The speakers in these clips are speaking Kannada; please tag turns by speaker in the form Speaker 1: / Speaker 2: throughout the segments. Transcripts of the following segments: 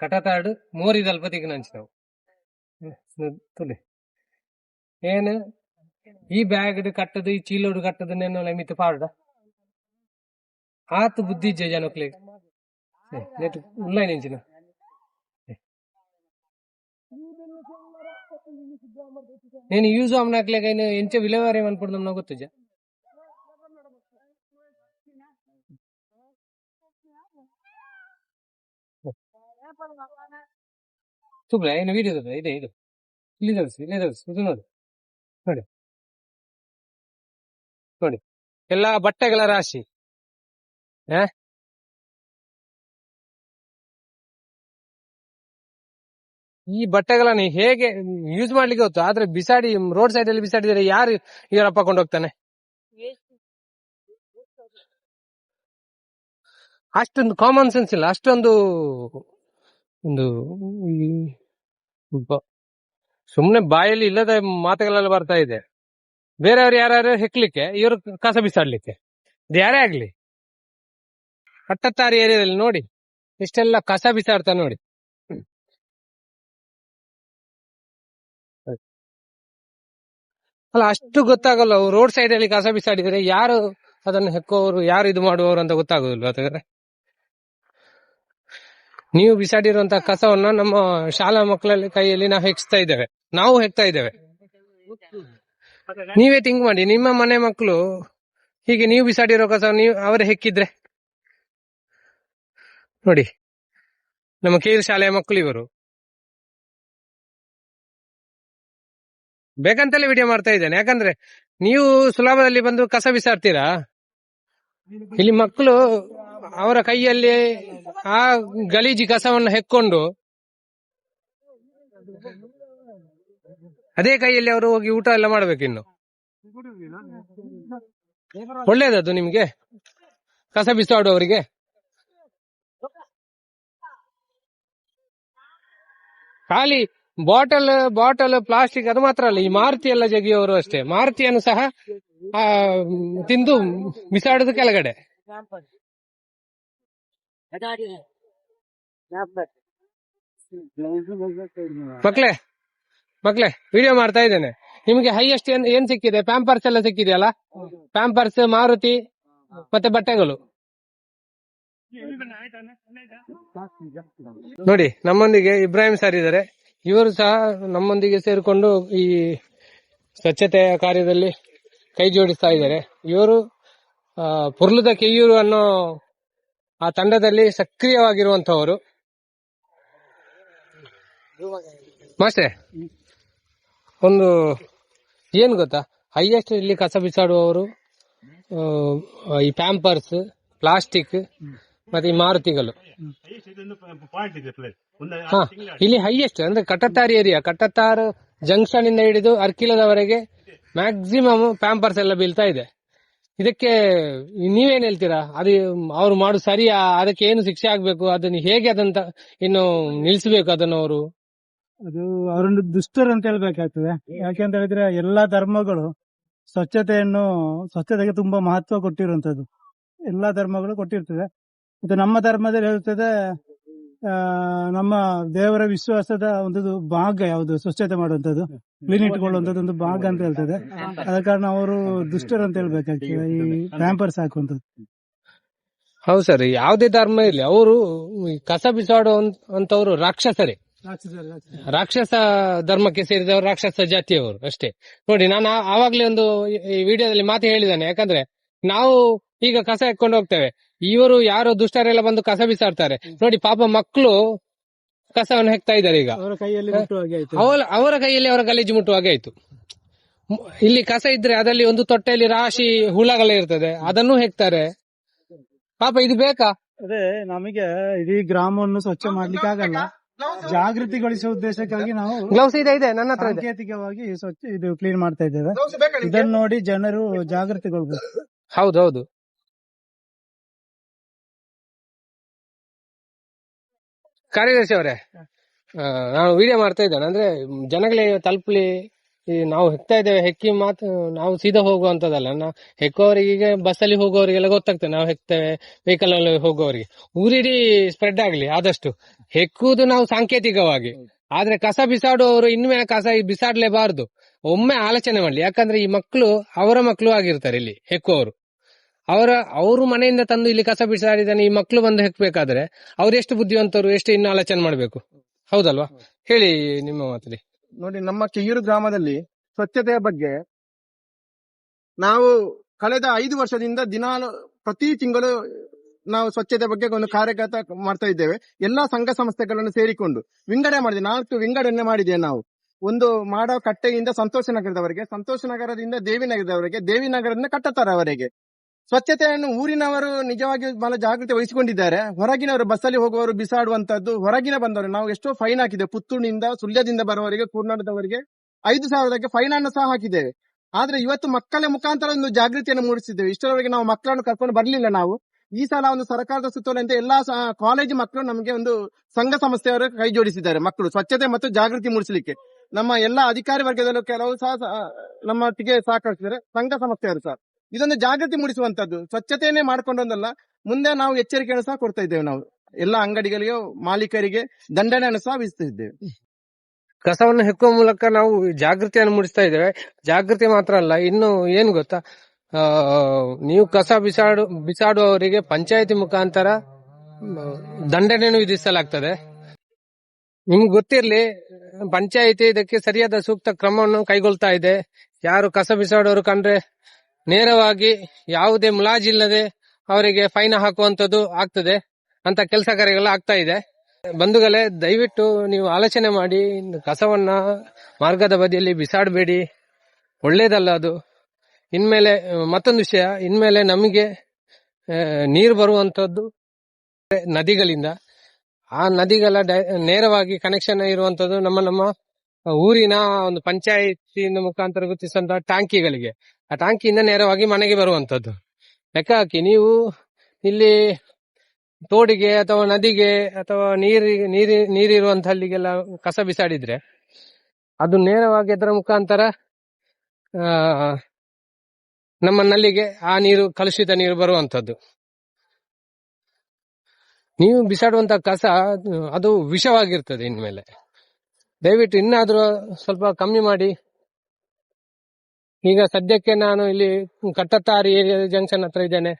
Speaker 1: ಕಟತಾಡು ಮೋರಿ ದಲ್ಪತಿಗೆ ನಂಚಿ ನಾವು ಹ್ಮ್, ತುಲೆ ಏನು ಈ ಬ್ಯಾಗ್ ಕಟ್ಟದು ಈ ಚೀಲೋಡು ಕಟ್ಟದು ನೆನ್ನ ಮಿತ್ತು ಪಾಡ್ದ ಆತು ಬುದ್ಧಿ ಇಜ್ಜೆ ಜನಕ್ಲೆ ನೆಟ್ ಉಲ್ಲ ನೆಂಚಿನ నేను యూజ్ అమ్మనట్లేకైనా ఎంచ విలువారేం అనుకుంటున్నాం నాకు ಗೊತ್ತಿಜ ಸುಬ್ಲ ಏನು ವಿಡಿಯೋ ಇದೆ ಇದು ಇಲ್ಲಿ ತೋರಿಸಿ ಇಲ್ಲಿ ತೋರಿಸಿ ಇದು ನೋಡಿ ನೋಡಿ ನೋಡಿ ಎಲ್ಲ ಬಟ್ಟೆಗಳ ರಾಶಿ ಹಾ ಈ ಬಟ್ಟೆಗಳನ್ನ ಹೇಗೆ ಯೂಸ್ ಮಾಡ್ಲಿಕ್ಕೆ ಗೊತ್ತು? ಆದ್ರೆ ಬಿಸಾಡಿ ರೋಡ್ ಸೈಡ್ ಅಲ್ಲಿ ಬಿಸಾಡಿದರೆ ಯಾರು ಇವರಪ್ಪ ಕೊಂಡೋಗ್ತಾನೆ? ಅಷ್ಟೊಂದು ಕಾಮನ್ ಸೆನ್ಸ್ ಇಲ್ಲ, ಅಷ್ಟೊಂದು ಒಂದು ಸುಮ್ನೆ ಬಾಯಲ್ಲಿ ಇಲ್ಲದ ಮಾತುಗಳೆಲ್ಲ ಬರ್ತಾ ಇದೆ. ಬೇರೆಯವ್ರು ಯಾರು ಹೆಕ್ಲಿಕ್ಕೆ, ಇವರು ಕಸ ಬಿಸಾಡ್ಲಿಕ್ಕೆ. ಯಾರೇ ಆಗ್ಲಿ. ಕಟ್ಟತ್ತಾರಿ ಏರಿಯಾದಲ್ಲಿ ನೋಡಿ, ಇಷ್ಟೆಲ್ಲ ಕಸ ಬಿಸಾಡ್ತಾ ನೋಡಿ. ಅಲ್ಲ, ಅಷ್ಟು ಗೊತ್ತಾಗಲ್ಲ ರೋಡ್ ಸೈಡ್ ಅಲ್ಲಿ ಕಸ ಬಿಸಾಡಿದ್ರೆ ಯಾರು ಅದನ್ನು ಹೆಕ್ಕೋರು, ಯಾರು ಇದು ಮಾಡುವವರು ಅಂತ ಗೊತ್ತಾಗೋದಿಲ್ವಾ ನೀವು ಬಿಸಾಡಿರುವಂತಹ ಕಸವನ್ನ ನಮ್ಮ ಶಾಲಾ ಮಕ್ಕಳಲ್ಲಿ ಕೈಯಲ್ಲಿ ನಾವು ಹೆಕ್ಸ್ತಾ ಇದ್ದೇವೆ. ನಾವು ಹೆಕ್ತಾ ಇದ್ದೇವೆ. ನೀವೇ ಥಿಂಕ್ ಮಾಡಿ. ನಿಮ್ಮ ಮನೆ ಮಕ್ಕಳು, ಹೀಗೆ ನೀವು ಬಿಸಾಡಿರೋ ಕಸ ನೀವು ಅವರೇ ಹೆಕ್ಕಿದ್ರೆ? ನೋಡಿ, ನಮ್ಮ ಕೇರ್ ಶಾಲೆಯ ಮಕ್ಕಳು ಇವರು. ಬೇಕಂತಲೇ ವಿಡಿಯೋ ಮಾಡ್ತಾ ಇದ್ದೇನೆ. ಯಾಕಂದ್ರೆ, ನೀವು ಸುಲಭದಲ್ಲಿ ಬಂದು ಕಸ ಬಿಸಾಡ್ತೀರಾ? ಇಲ್ಲಿ ಮಕ್ಕಳು ಅವರ ಕೈಯಲ್ಲಿ ಆ ಗಲೀಜಿ ಕಸವನ್ನು ಹೆಕ್ಕೊಂಡು ಅದೇ ಕೈಯಲ್ಲಿ ಅವರು ಹೋಗಿ ಊಟ ಎಲ್ಲ ಮಾಡ್ಬೇಕಿನ್ನು ಒಳ್ಳೇದದು ನಿಮ್ಗೆ? ಕಸ ಬಿಸಾಡುವವರಿಗೆ ಖಾಲಿ ಬಾಟಲ್ ಬಾಟಲ್, ಪ್ಲಾಸ್ಟಿಕ್ ಅದು ಮಾತ್ರ ಅಲ್ಲ, ಈ ಮಾರುತಿ ಎಲ್ಲ ಜಗಿಯವರು ಅಷ್ಟೇ. ಮಾರುತಿಯನ್ನು ಸಹ ತಿಂದು ಬಿಸಾಡುದು ಕೆಳಗಡೆ. ಮಕ್ಳೇ ಮಕ್ಳೇ ವಿಡಿಯೋ ಮಾಡ್ತಾ ಇದ್ದೇನೆ. ನಿಮ್ಗೆ ಹೈಯೆಸ್ಟ್ ಏನ್ ಸಿಕ್ಕಿದೆ? ಪ್ಯಾಂಪರ್ಸ್ ಎಲ್ಲ ಸಿಕ್ಕಿದೆಯಲ್ಲ? ಪ್ಯಾಂಪರ್ಸ್ ಮಾರುತಿ, ಮತ್ತೆ ಬಟ್ಟೆಗಳು. ನೋಡಿ, ನಮ್ಮೊಂದಿಗೆ ಇಬ್ರಾಹಿಂ ಸರ್ ಇದ್ದಾರೆ. ಇವರು ಸಹ ನಮ್ಮೊಂದಿಗೆ ಸೇರಿಕೊಂಡು ಈ ಸ್ವಚ್ಛತೆಯ ಕಾರ್ಯದಲ್ಲಿ ಕೈ ಜೋಡಿಸ್ತಾ ಇದ್ದಾರೆ. ಇವರು ಪುರ್ಲದ ಕೆಯೂರು ಅನ್ನೋ ಆ ತಂಡದಲ್ಲಿ ಸಕ್ರಿಯವಾಗಿರುವಂತವರು ಮಾಸ್ಟ್ರೆ, ಒಂದು ಏನ್ ಗೊತ್ತಾ? ಹೈಯೆಸ್ಟ್ ಇಲ್ಲಿ ಕಸ ಬಿಸಾಡುವವರು ಈ ಪ್ಯಾಂಪರ್ಸ್ ಪ್ಲಾಸ್ಟಿಕ್ ಮತ್ತೆ ಈ ಮಾರುತಿಗಳು. ಇಲ್ಲಿ ಹೈಯೆಸ್ಟ್ ಅಂದ್ರೆ ಕಟ್ಟತ್ತಾರಿ ಏರಿಯಾ ಕಟ್ಟತ್ತಾರ ಜಂಕ್ಷನ್ ಇಂದ ಹಿಡಿದು ಅರ್ಕಿಲದವರೆಗೆ ಮ್ಯಾಕ್ಸಿಮಮ್ ಪ್ಯಾಂಪರ್ಸ್ ಎಲ್ಲ ಬೀಳ್ತಾ ಇದೆ. ಇದಕ್ಕೆ ನೀವೇನ್ ಹೇಳ್ತೀರಾ? ಅದು ಅವ್ರು ಮಾಡು ಸರಿಯಾ ಅದಕ್ಕೆ ಏನು ಶಿಕ್ಷೆ ಆಗ್ಬೇಕು? ಅದನ್ನ ಹೇಗೆ ಅದಂತ, ಇನ್ನು ನಿಲ್ಸ್ಬೇಕು ಅದನ್ನು ಅವರು?
Speaker 2: ಅದು ಅವರನ್ನು ದುಷ್ಟರು ಅಂತ ಹೇಳ್ಬೇಕಾಗ್ತದೆ. ಯಾಕೆಂತ ಹೇಳಿದ್ರೆ ಎಲ್ಲಾ ಧರ್ಮಗಳು ಸ್ವಚ್ಛತೆಯನ್ನು, ಸ್ವಚ್ಛತೆಗೆ ತುಂಬಾ ಮಹತ್ವ ಕೊಟ್ಟಿರುವಂತದ್ದು ಎಲ್ಲಾ ಧರ್ಮಗಳು ಕೊಟ್ಟಿರ್ತದೆ. ಇದು ನಮ್ಮ ಧರ್ಮದಲ್ಲಿ ಹೇಳ್ತದೆ ನಮ್ಮ ದೇವರ ವಿಶ್ವಾಸದ ಒಂದು ಭಾಗ ಯಾವುದು ಸ್ವಚ್ಛತೆ ಮಾಡುವಂತದ್ದು ಕ್ಲೀನ್ ಇಟ್ಕೊಳ್ಳುವಂತದ್ದು ಒಂದು ಭಾಗ ಅಂತ ಹೇಳ್ತದೆ. ಅದ ಕಾರಣ ಅವರು ದುಷ್ಟರು ಅಂತ ಹೇಳ್ಬೇಕಾಗ್ತದೆ. ಈ ಪ್ಯಾಂಪರ್ಸ್ ಹಾಕುವಂತದ್ದು
Speaker 1: ಹೌದು ಸರ್ ಯಾವುದೇ ಧರ್ಮ ಇರಲಿ ಅವರು ಕಸ ಬಿಸಾಡೋ ಅಂತವ್ರು ರಾಕ್ಷಸರೇ. ರಾಕ್ಷಸ ಧರ್ಮಕ್ಕೆ ಸೇರಿದವರು ರಾಕ್ಷಸ ಜಾತಿಯವರು ಅಷ್ಟೇ. ನೋಡಿ ನಾನು ಆ- ಆವಾಗ್ಲೇ ಒಂದು ಈ- ಈ ವಿಡಿಯೋದಲ್ಲಿ ಮಾತು ಹೇಳಿದ್ದಾನೆ ಯಾಕಂದ್ರೆ ನಾವು ಈಗ ಕಸ ಎತ್ಕೊಂಡು ಹೋಗ್ತೇವೆ. ಇವರು ಯಾರು ದುಷ್ಟರೆಲ್ಲ ಬಂದು ಕಸ ಬಿಸಾಡ್ತಾರೆ. ನೋಡಿ ಪಾಪ ಮಕ್ಕಳು ಕಸವನ್ನು ಹೆಕ್ತಾ ಇದ್ದಾರೆ ಈಗ.
Speaker 2: ಅವರ ಕೈಯಲ್ಲಿ
Speaker 1: ಅವರ ಕೈಯಲ್ಲಿ ಅವರ ಗಲೀಜು ಮುಟ್ಟುವ ಹಾಗೆ ಆಯ್ತು. ಇಲ್ಲಿ ಕಸ ಇದ್ರೆ ಅದರಲ್ಲಿ ಒಂದು ತೊಟ್ಟೆಯಲ್ಲಿ ರಾಶಿ ಹುಳಗಳಿರ್ತದೆ ಅದನ್ನು ಹೆಕ್ತಾರೆ. ಪಾಪ ಇದು ಬೇಕಾ?
Speaker 2: ಅದೇ ನಮಗೆ ಇಡೀ ಗ್ರಾಮವನ್ನು ಸ್ವಚ್ಛ ಮಾಡ್ಲಿಕ್ಕೆ ಆಗಲ್ಲ. ಜಾಗೃತಿಗೊಳಿಸುವ ಉದ್ದೇಶಕ್ಕಾಗಿ ನಾವು
Speaker 1: ಗ್ಲೌಸ್ ಇದೆ ಇದೆ ನನ್ನ ಹತ್ರ
Speaker 2: ಸಾಂಕೇತಿಕವಾಗಿ ಸ್ವಚ್ಛ ಇದು ಕ್ಲೀನ್ ಮಾಡ್ತಾ ಇದ್ದೇವೆ. ಇದನ್ನು ನೋಡಿ ಜನರು ಜಾಗೃತಿಗೊಳ್ಬೇಕು.
Speaker 1: ಹೌದು ಹೌದು ಕಾರ್ಯದರ್ಶಿ ಅವರೇ ಆ, ನಾನು ವಿಡಿಯೋ ಮಾಡ್ತಾ ಇದ್ದೇನೆ. ಅಂದ್ರೆ ಜನಗಳೇ ತಲುಪಲಿ ಈ ನಾವು ಹೆಕ್ತಾ ಇದ್ದೇವೆ ಹೆಕ್ಕಿ ಮಾತು ನಾವು ಸೀದಾ ಹೋಗುವಂತದಲ್ಲ ನಾವು ಹೆಕ್ಕುವವರಿಗೆ ಬಸ್ಸಲ್ಲಿ ಹೋಗುವವರಿಗೆಲ್ಲ ಗೊತ್ತಾಗ್ತದೆ. ನಾವು ಹೆಕ್ತೇವೆ ವೆಹಿಕಲ್ ಅಲ್ಲಿ ಹೋಗುವವರಿಗೆ. ಊರಿಡೀ ಸ್ಪ್ರೆಡ್ ಆಗ್ಲಿ ಆದಷ್ಟು. ಹೆಕ್ಕುವುದು ನಾವು ಸಾಂಕೇತಿಕವಾಗಿ. ಆದ್ರೆ ಕಸ ಬಿಸಾಡುವವರು ಇನ್ಮೇಲೆ ಕಸ ಬಿಸಾಡ್ಲೇಬಾರದು. ಒಮ್ಮೆ ಆಲೋಚನೆ ಮಾಡ್ಲಿ. ಯಾಕಂದ್ರೆ ಈ ಮಕ್ಕಳು ಅವರ ಮಕ್ಕಳು ಆಗಿರ್ತಾರೆ ಇಲ್ಲಿ ಹೆಕ್ಕುವವರು. ಅವರ ಅವರು ಮನೆಯಿಂದ ತಂದು ಇಲ್ಲಿ ಕಸ ಬಿಸಾಡಿದಾನೆ ಈ ಮಕ್ಕಳು ಬಂದು ಹೆಕ್ಬೇಕಾದ್ರೆ ಅವ್ರು ಎಷ್ಟು ಬುದ್ಧಿವಂತರು ಎಷ್ಟು ಇನ್ನು ಆಲೋಚನೆ ಮಾಡ್ಬೇಕು? ಹೌದಲ್ವಾ? ಹೇಳಿ ನಿಮ್ಮ ಮಾತಲ್ಲಿ.
Speaker 3: ನೋಡಿ ನಮ್ಮ ಕೆಯೂರು ಗ್ರಾಮದಲ್ಲಿ ಸ್ವಚ್ಛತೆಯ ಬಗ್ಗೆ ನಾವು ಕಳೆದ ಐದು ವರ್ಷದಿಂದ ದಿನಾಲು ಪ್ರತಿ ತಿಂಗಳು ನಾವು ಸ್ವಚ್ಛತೆ ಬಗ್ಗೆ ಒಂದು ಕಾರ್ಯಗತ ಮಾಡ್ತಾ ಇದ್ದೇವೆ. ಎಲ್ಲಾ ಸಂಘ ಸಂಸ್ಥೆಗಳನ್ನು ಸೇರಿಕೊಂಡು ವಿಂಗಡಣೆ ಮಾಡಿದೆ. ನಾಲ್ಕು ವಿಂಗಡಣೆ ಮಾಡಿದೆ ನಾವು. ಒಂದು ಮಾಡೋ ಕಟ್ಟೆಯಿಂದ ಸಂತೋಷ ನಗರದವರೆಗೆ ಸಂತೋಷ ನಗರದಿಂದ ದೇವಿನಗರದವರೆಗೆ ದೇವಿನಗರದಿಂದ ಕಟ್ಟತರವರೆಗೆ ಸ್ವಚ್ಛತೆಯನ್ನು ಊರಿನವರು ನಿಜವಾಗಿ ಬಹಳ ಜಾಗೃತಿ ವಹಿಸಿಕೊಂಡಿದ್ದಾರೆ. ಹೊರಗಿನವರು ಬಸ್ಸಲ್ಲಿ ಹೋಗುವವರು ಬಿಸಾಡುವಂತದ್ದು ಹೊರಗಿನ ಬಂದವರು. ನಾವು ಎಷ್ಟೋ ಫೈನ್ ಹಾಕಿದೆ ಪುತ್ತೂರಿನಿಂದ, ಸುಳ್ಯದಿಂದ ಬರುವವರಿಗೆ ಕೂರ್ನಾಡದವರಿಗೆ ಐದು ಸಾವಿರಕ್ಕೆ ಫೈನ್ ಅನ್ನು ಸಹ ಹಾಕಿದ್ದೇವೆ. ಆದ್ರೆ ಇವತ್ತು ಮಕ್ಕಳ ಮುಖಾಂತರ ಒಂದು ಜಾಗೃತಿಯನ್ನು ಮೂಡಿಸಿದ್ದೇವೆ. ಇಷ್ಟರವರೆಗೆ ನಾವು ಮಕ್ಕಳನ್ನು ಕರ್ಕೊಂಡು ಬರಲಿಲ್ಲ ನಾವು. ಈ ಸಲ ಒಂದು ಸರ್ಕಾರದ ಸುತ್ತೋಲೆಯಂತೆ ಎಲ್ಲಾ ಕಾಲೇಜು ಮಕ್ಕಳು ನಮಗೆ ಒಂದು ಸಂಘ ಸಂಸ್ಥೆಯವರು ಕೈ ಜೋಡಿಸಿದ್ದಾರೆ ಮಕ್ಕಳು. ಸ್ವಚ್ಛತೆ ಮತ್ತು ಜಾಗೃತಿ ಮೂಡಿಸಲಿಕ್ಕೆ. ನಮ್ಮ ಎಲ್ಲಾ ಅಧಿಕಾರಿ ವರ್ಗದಲ್ಲೂ ಕೆಲವು ಸಹ, ನಮ್ಮೊಟ್ಟಿಗೆ ಸಹಕರಿಸಿದ್ದಾರೆ. ಸಂಘ ಸಂಸ್ಥೆಯವರು ಸಹ. ಇದೊಂದು ಜಾಗೃತಿ ಮೂಡಿಸುವಂತದ್ದು, ಸ್ವಚ್ಛತೆಯನ್ನೇ ಮಾಡ್ಕೊಂಡೊಂದಲ್ಲ, ಮುಂದೆ ನಾವು ಎಚ್ಚರಿಕೆಯನ್ನು ಸಹ ಕೊಡ್ತಾ ಇದ್ದೇವೆ ನಾವು. ಎಲ್ಲ ಅಂಗಡಿಗಳಿಗೆ, ಮಾಲೀಕರಿಗೆ ದಂಡನೆಯನ್ನು ಸಹ ವಿಧಿಸುತ್ತಿದ್ದೇವೆ
Speaker 1: ಕಸವನ್ನು ಹೆಕ್ಕುವ ಮೂಲಕ ನಾವು ಜಾಗೃತಿಯನ್ನು ಮೂಡಿಸ್ತಾ ಇದ್ದೇವೆ. ಜಾಗೃತಿ ಮಾತ್ರ ಅಲ್ಲ, ಇನ್ನು ಏನು ಗೊತ್ತಾ? ನೀವು ಕಸ ಬಿಸಾಡು, ಬಿಸಾಡುವವರಿಗೆ ಪಂಚಾಯತಿ ಮುಖಾಂತರ ದಂಡನೆಯನ್ನು ವಿಧಿಸಲಾಗ್ತದೆ. ನಿಮ್ಗೆ ಗೊತ್ತಿರ್ಲಿ, ಪಂಚಾಯಿತಿ ಇದಕ್ಕೆ ಸರಿಯಾದ ಸೂಕ್ತ ಕ್ರಮವನ್ನು ಕೈಗೊಳ್ತಾ ಇದೆ. ಯಾರು ಕಸ ಬಿಸಾಡೋರು ಕಂಡ್ರೆ ನೇರವಾಗಿ ಯಾವುದೇ ಮುಲಾಜಿಲ್ಲದೆ ಅವರಿಗೆ ಫೈನ್ ಹಾಕುವಂತದ್ದು ಆಗ್ತದೆ ಅಂತ ಕೆಲಸ ಕಾರ್ಯಗಳು ಆಗ್ತಾ ಇದೆ. ಬಂಧುಗಳೇ, ದಯವಿಟ್ಟು ನೀವು ಆಲೋಚನೆ ಮಾಡಿ, ಕಸವನ್ನ ಮಾರ್ಗದ ಬದಿಯಲ್ಲಿ ಬಿಸಾಡಬೇಡಿ. ಒಳ್ಳೇದಲ್ಲ ಅದು. ಇನ್ಮೇಲೆ, ಮತ್ತೊಂದು ವಿಷಯ, ಇನ್ಮೇಲೆ ನಮಗೆ ನೀರು ಬರುವಂತದ್ದು ನದಿಗಳಿಂದ. ಆ ನದಿಗಳ ನೇರವಾಗಿ ಕನೆಕ್ಷನ್ ಇರುವಂತದ್ದು ನಮ್ಮ ನಮ್ಮ ಊರಿನ ಒಂದು ಪಂಚಾಯಿತಿಯಿಂದ ಮುಖಾಂತರ ಗುರುತಿಸುವಂತಹ ಟ್ಯಾಂಕಿಗಳಿಗೆ. ಆ ಟ್ಯಾಂಕಿಯಿಂದ ನೇರವಾಗಿ ಮನೆಗೆ ಬರುವಂತದ್ದು. ಲೆಕ್ಕ ಹಾಕಿ ನೀವು ಇಲ್ಲಿ ತೋಡಿಗೆ ಅಥವಾ ನದಿಗೆ ಅಥವಾ ನೀರಿ ನೀರಿ ನೀರಿರುವಂತಲ್ಲಿಗೆಲ್ಲ ಕಸ ಬಿಸಾಡಿದ್ರೆ ಅದು ನೇರವಾಗಿ ಅದರ ಮುಖಾಂತರ ನಮ್ಮ ನಲ್ಲಿಗೆ ಆ ನೀರು, ಕಲುಷಿತ ನೀರು ಬರುವಂತದ್ದು. ನೀವು ಬಿಸಾಡುವಂತ ಕಸ ಅದು ವಿಷವಾಗಿರ್ತದೆ ಇನ್ಮೇಲೆ. ದಯವಿಟ್ಟು ಇನ್ನಾದ್ರೂ ಸ್ವಲ್ಪ ಕಮ್ಮಿ ಮಾಡಿ. ಈಗ ಸದ್ಯಕ್ಕೆ ನಾನು ಇಲ್ಲಿ ಕಟ್ಟತ್ತಾರಿ ಜಂಕ್ಷನ್ ಹತ್ರ ಇದ್ದೇನೆ.